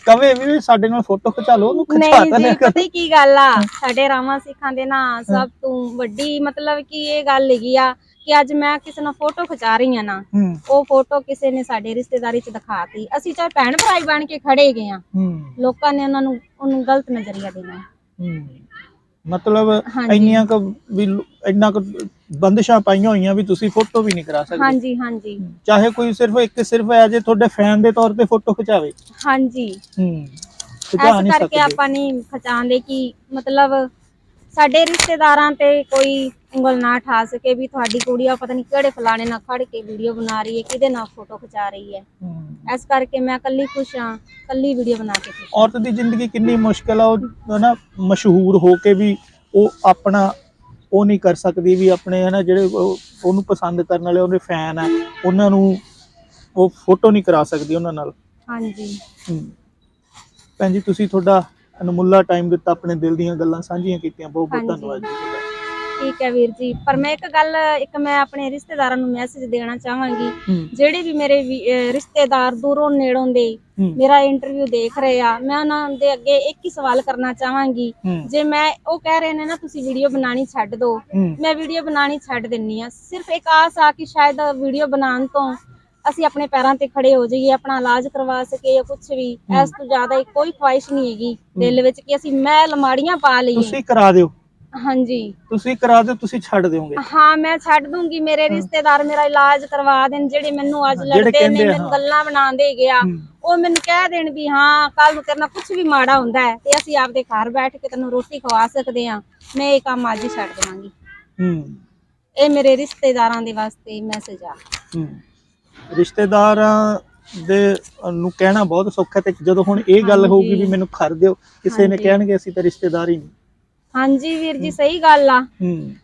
ਕਵੇ ਵੀ ਸਾਡੇ ਨਾਲ ਫੋਟੋ ਖਿਚਾ ਲਓ ਉਹਨੂੰ ਖਿਚਾ ਨਹੀਂ ਤਾਂ ਜੀ ਨਾ ਕਰ। ਪਤਾ ਹੀ ਕੀ ਗੱਲ ਆ? ਸਾਡੇ ਰਾਮਾ ਸਿੱਖਾਂ ਦੇ ਨਾ ਸਭ ਤੋਂ ਵੱਡੀ ਮਤਲਬ ਕਿ ਇਹ ਗੱਲ ਹੈਗੀ ਆ ਕਿ ਅੱਜ ਮੈਂ ਕਿਸੇ ਨਾਲ ਫੋਟੋ ਖਿਚਾ ਰਹੀ ਆ ਨਾ ਹੂੰ। ਉਹ ਫੋਟੋ ਕਿਸੇ ਨੇ ਸਾਡੇ ਰਿਸ਼ਤੇਦਾਰੀ ਚ ਦਿਖਾਤੀ। ਅਸੀਂ ਚਾਹੇ ਭੈਣ ਭਰਾਈ ਬਣ ਕੇ ਖੜੇ ਗਏ ਆ ਹੂੰ। ਲੋਕਾਂ ਨੇ ਉਹਨਾਂ ਨੂੰ ਉਹਨੂੰ ਗਲਤ ਨਜ਼ਰੀਆ ਦੇਣਾ। ਹੂੰ। ਮਤਲਬ ਹਾਂਜੀ। ਇੰਨੀਆਂ ਕੁ ਵੀ ਲੋ- ਇੰਨਾ ਕੁ ਬੰਦਸ਼ਾਂ ਪਾਈਆਂ ਹੋਈਆਂ ਵੀ ਤੁਸੀਂ ਫੋਟੋ ਵੀ ਨਹੀਂ ਕਰਾ ਸਕਦੇ। ਹਾਂਜੀ ਹਾਂਜੀ। ਚਾਹੇ ਕੋਈ ਸਿਰਫ ਇੱਕ ਸਿਰਫ ਐ ਜੇ ਤੁਹਾਡੇ ਫੈਨ ਦੇ ਤੌਰ ਤੇ ਫੋਟੋ ਖਿਚਾਵੇ। ਹਾਂਜੀ। ਹੂੰ। ਖਿਚਾ ਇਸ ਨਹੀਂ ਕਰਕੇ ਸਕਦੇ। ਆਪਾਂ ਨਹੀਂ ਖਿਚਾਉਂਦੇ ਕਿ ਮਤਲਬ ਸਾਡੇ ਰਿਸ਼ਤੇਦਾਰਾਂ ਤੇ ਕੋਈ ਉਂਗਲ ਨਾ ਠਾ ਸਕੇ ਵੀ ਤੁਹਾਡੀ ਕੁੜੀ ਆ ਪਤਾ ਨਹੀਂ ਕਿਹੜੇ ਫਲਾਣੇ ਨਾਲ ਖੜ ਕੇ ਵੀਡੀਓ ਬਣਾ ਰਹੀ ਹੈ ਕਿਹਦੇ ਨਾਲ ਫੋਟੋ ਖਿਚਾ ਰਹੀ ਹੈ। ਹੂੰ। ਇਸ ਕਰਕੇ ਮੈਂ ਕੱਲੀ ਖੁਸ਼ ਹਾਂ ਕੱਲੀ ਵੀਡੀਓ ਬਣਾ ਕੇ ਖੁਸ਼ ਹਾਂ। ਔਰਤ ਦੀ ਜ਼ਿੰਦਗੀ ਕਿੰਨੀ ਮੁਸ਼ਕਲ ਆ ਉਹ ਹਨਾ ਮਸ਼ਹੂਰ ਹੋ ਕੇ ਵੀ ਉਹ ਆਪਣਾ ਉਹ ਨਹੀਂ ਕਰ ਸਕਦੀ ਵੀ ਆਪਣੇ ਹਨਾ ਜਿਹੜੇ ਉਹ- ਉਹਨੂੰ ਪਸੰਦ ਕਰਨ ਵਾਲੇ ਉਹਦੇ ਫੈਨ ਆ ਉਹਨਾਂ ਨੂੰ ਉਹ ਫੋਟੋ ਨਹੀਂ ਕਰਾ ਸਕਦੀ ਉਹਨਾਂ ਨਾਲ ਹਾਂਜੀ। ਭੈਣ ਜੀ ਤੁਸੀਂ ਤੁਹਾਡਾ ਅਨਮੁੱਲਾ ਟਾਈਮ ਦਿੱਤਾ ਆਪਣੇ ਦਿਲ ਦੀਆਂ ਗੱਲਾਂ ਸਾਂਝੀਆਂ ਕੀਤੀਆਂ ਬਹੁਤ ਬਹੁਤ। ਧੰਨਵਾਦ ਜੀ ਠੀਕ ਹੈ ਵੀਰ ਜੀ। ਪਰ ਮੈਂ ਇੱਕ ਗੱਲ ਇੱਕ ਮੈਂ ਆਪਣੇ ਰਿਸ਼ਤੇਦਾਰਾਂ ਨੂੰ ਮੈਸੇਜ ਦੇਣਾ ਚਾਹਾਂਗੀ। ਜਿਹੜੇ ਵੀ ਮੇਰੇ ਰਿਸ਼ਤੇਦਾਰ ਦੂਰੋਂ ਨੇੜੋਂ ਦੇ ਮੇਰਾ ਇੰਟਰਵਿਊ ਦੇਖ ਰਹੇ ਆ ਮੈਂ ਉਹਨਾਂ ਦੇ ਅੱਗੇ ਇੱਕ ਹੀ ਸਵਾਲ ਕਰਨਾ ਚਾਹਾਂਗੀ। ਜੇ ਮੈਂ ਉਹ ਕਹਿ ਰਹੇ ਨੇ ਨਾ ਤੁਸੀਂ ਵੀਡੀਓ ਬਣਾਣੀ ਛੱਡ ਦਿਓ ਮੈਂ ਵੀਡੀਓ ਬਣਾਣੀ ਛੱਡ ਦਿੰਨੀ ਆ। ਸਿਰਫ ਇੱਕ ਆਸ ਆ ਕਿ ਸ਼ਾਇਦ ਵੀਡੀਓ ਬਣਾਉਣ ਤੋਂ ਅਸੀਂ ਆਪਣੇ ਪੈਰਾਂ ਤੇ ਖੜੇ ਹੋ ਜਾਈਏ ਆਪਣਾ ਇਲਾਜ ਕਰਵਾ ਸਕੀਏ ਜਾਂ ਕੁਝ ਵੀ। ਇਸ ਤੋਂ ਜ਼ਿਆਦਾ ਕੋਈ ਖੁਆਇਸ਼ ਨਹੀਂ ਹੈਗੀ ਦਿਲ ਵਿੱਚ ਕਿ ਅਸੀਂ ਮਹਿਲ ਮਾੜੀਆਂ ਪਾ ਲਈਏ। ਤੁਸੀਂ ਕਰਾ ਦਿਓ। ਹਾਂਜੀ। ਤੁਸੀਂ ਕਰਾ ਦਿਓ ਤੁਸੀਂ ਛੱਡ ਦਿਓਗੇ। ਹਾਂ ਮੈਂ ਛੱਡ ਦੂੰਗੀ। ਮੇਰੇ ਰਿਸ਼ਤੇਦਾਰ ਮੇਰਾ ਇਲਾਜ ਕਰਵਾ ਦੇਣ ਜਿਹੜੇ ਮੈਨੂੰ ਅੱਜ ਜਿਹੜੇ ਲੜਦੇ ਨੇ ਕਹਿੰਦੇ ਆ, ਮੈਨੂੰ ਹਾਂ। ਗੱਲਾਂ ਬਣਾਉਂਦੇ ਗਿਆ ਹੂੰ। ਉਹ ਮੈਨੂੰ ਕਹਿ ਦੇਣ ਵੀ ਹਾਂ ਕੱਲ ਨੂੰ ਤੇਰੇ ਨਾਲ ਕੁਝ ਵੀ ਮਾੜਾ ਹੁੰਦਾ ਹੈ ਤੇ ਅਸੀਂ ਆਪਦੇ ਘਰ ਬੈਠ ਕੇ ਤੈਨੂੰ ਰੋਟੀ ਖਵਾ ਸਕਦੇ ਹਾਂ। ਮੈਂ ਇਹ ਕੰਮ ਅੱਜ ਹੀ ਛੱਡ ਦੇਵਾਂਗੀ। ਹੂੰ। ਇਹ ਮੇਰੇ ਰਿਸ਼ਤੇਦਾਰਾਂ ਦੇ ਵਾਸਤੇ ਮੈਸੇਜ ਆ। ਹੂੰ। ਰਿਸ਼ਤੇਦਾਰਾਂ ਦੇ ਨੂੰ ਕਹਿਣਾ ਬਹੁਤ ਸੌਖਾ ਤੇ ਜਦੋਂ ਹੁਣ ਇਹ ਗੱਲ ਹਾਂਜੀ। ਹੋਊਗੀ ਵੀ ਮੈਨੂੰ ਖਰ ਦਿਓ ਕਿਸੇ ਨੇ ਹਾਂਜੀ। ਕਹਿਣਗੇ ਅਸੀਂ ਤਾਂ ਰਿਸ਼ਤੇਦਾਰ ਹੀ ਨਹੀਂ। ਹਾਂਜੀ ਵੀਰ ਜੀ ਸਹੀ ਗੱਲ ਆ। ਹੂੰ।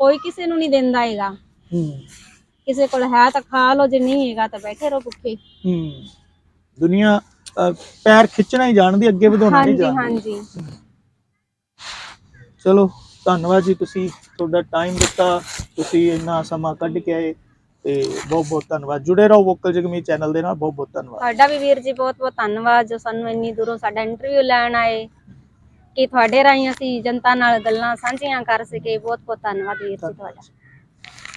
ਕੋਈ ਕਿਸੇ ਨੂੰ ਨਹੀਂ ਦਿੰਦਾ ਹੈਗਾ। ਹੂੰ। ਕਿਸੇ ਕੋਲ ਹੈ ਤਾਂ ਖਾ ਲਓ ਜੇ ਨਹੀਂ ਹੈਗਾ ਤਾਂ ਬੈਠੇ ਰਹੋ ਭੁੱਖੇ। ਹੂੰ। ਦੁਨੀਆ ਪੈਰ ਖਿੱਚਣਾ ਹੀ ਜਾਣਦੀ ਅੱਗੇ ਵਧਾਉਣਾ ਨਹੀਂ ਹਾਂਜੀ ਜਾਣਦੀ। ਹਾਂਜੀ। ਚਲੋ ਧੰਨਵਾਦ ਜੀ ਤੁਸੀਂ ਤੁਹਾਡਾ ਟਾਈਮ ਦਿੱਤਾ ਤੁਸੀਂ ਇੰਨਾ ਸਮਾਂ ਕੱਢ ਕੇ ਆਏ ਤੇ ਬਹੁਤ ਬਹੁਤ ਧੰਨਵਾਦ। ਜੁੜੇ ਰਹੋ ਵੋਕਲ ਜਗਮੀ ਚੈਨਲ ਦੇ ਨਾਲ ਬਹੁਤ ਬਹੁਤ ਧੰਨਵਾਦ। ਤੁਹਾਡਾ ਵੀ ਵੀਰ ਜੀ ਬਹੁਤ ਬਹੁਤ ਧੰਨਵਾਦ ਜੋ ਸਾਨੂੰ ਇੰਨੀ ਦੂਰੋਂ ਸਾਡਾ ਇੰਟਰਵਿਊ ਲੈਣ ਆਏ। ਕਿ ਤੁਹਾਡੇ ਰਾਹੀਂ ਅਸੀਂ ਜਨਤਾ ਨਾਲ ਗੱਲਾਂ ਸਾਂਝੀਆਂ ਕਰ ਸਕੇ ਬਹੁਤ ਬਹੁਤ ਧੰਨਵਾਦ ਵੀਰ ਜੀ ਤੁਹਾਡਾ।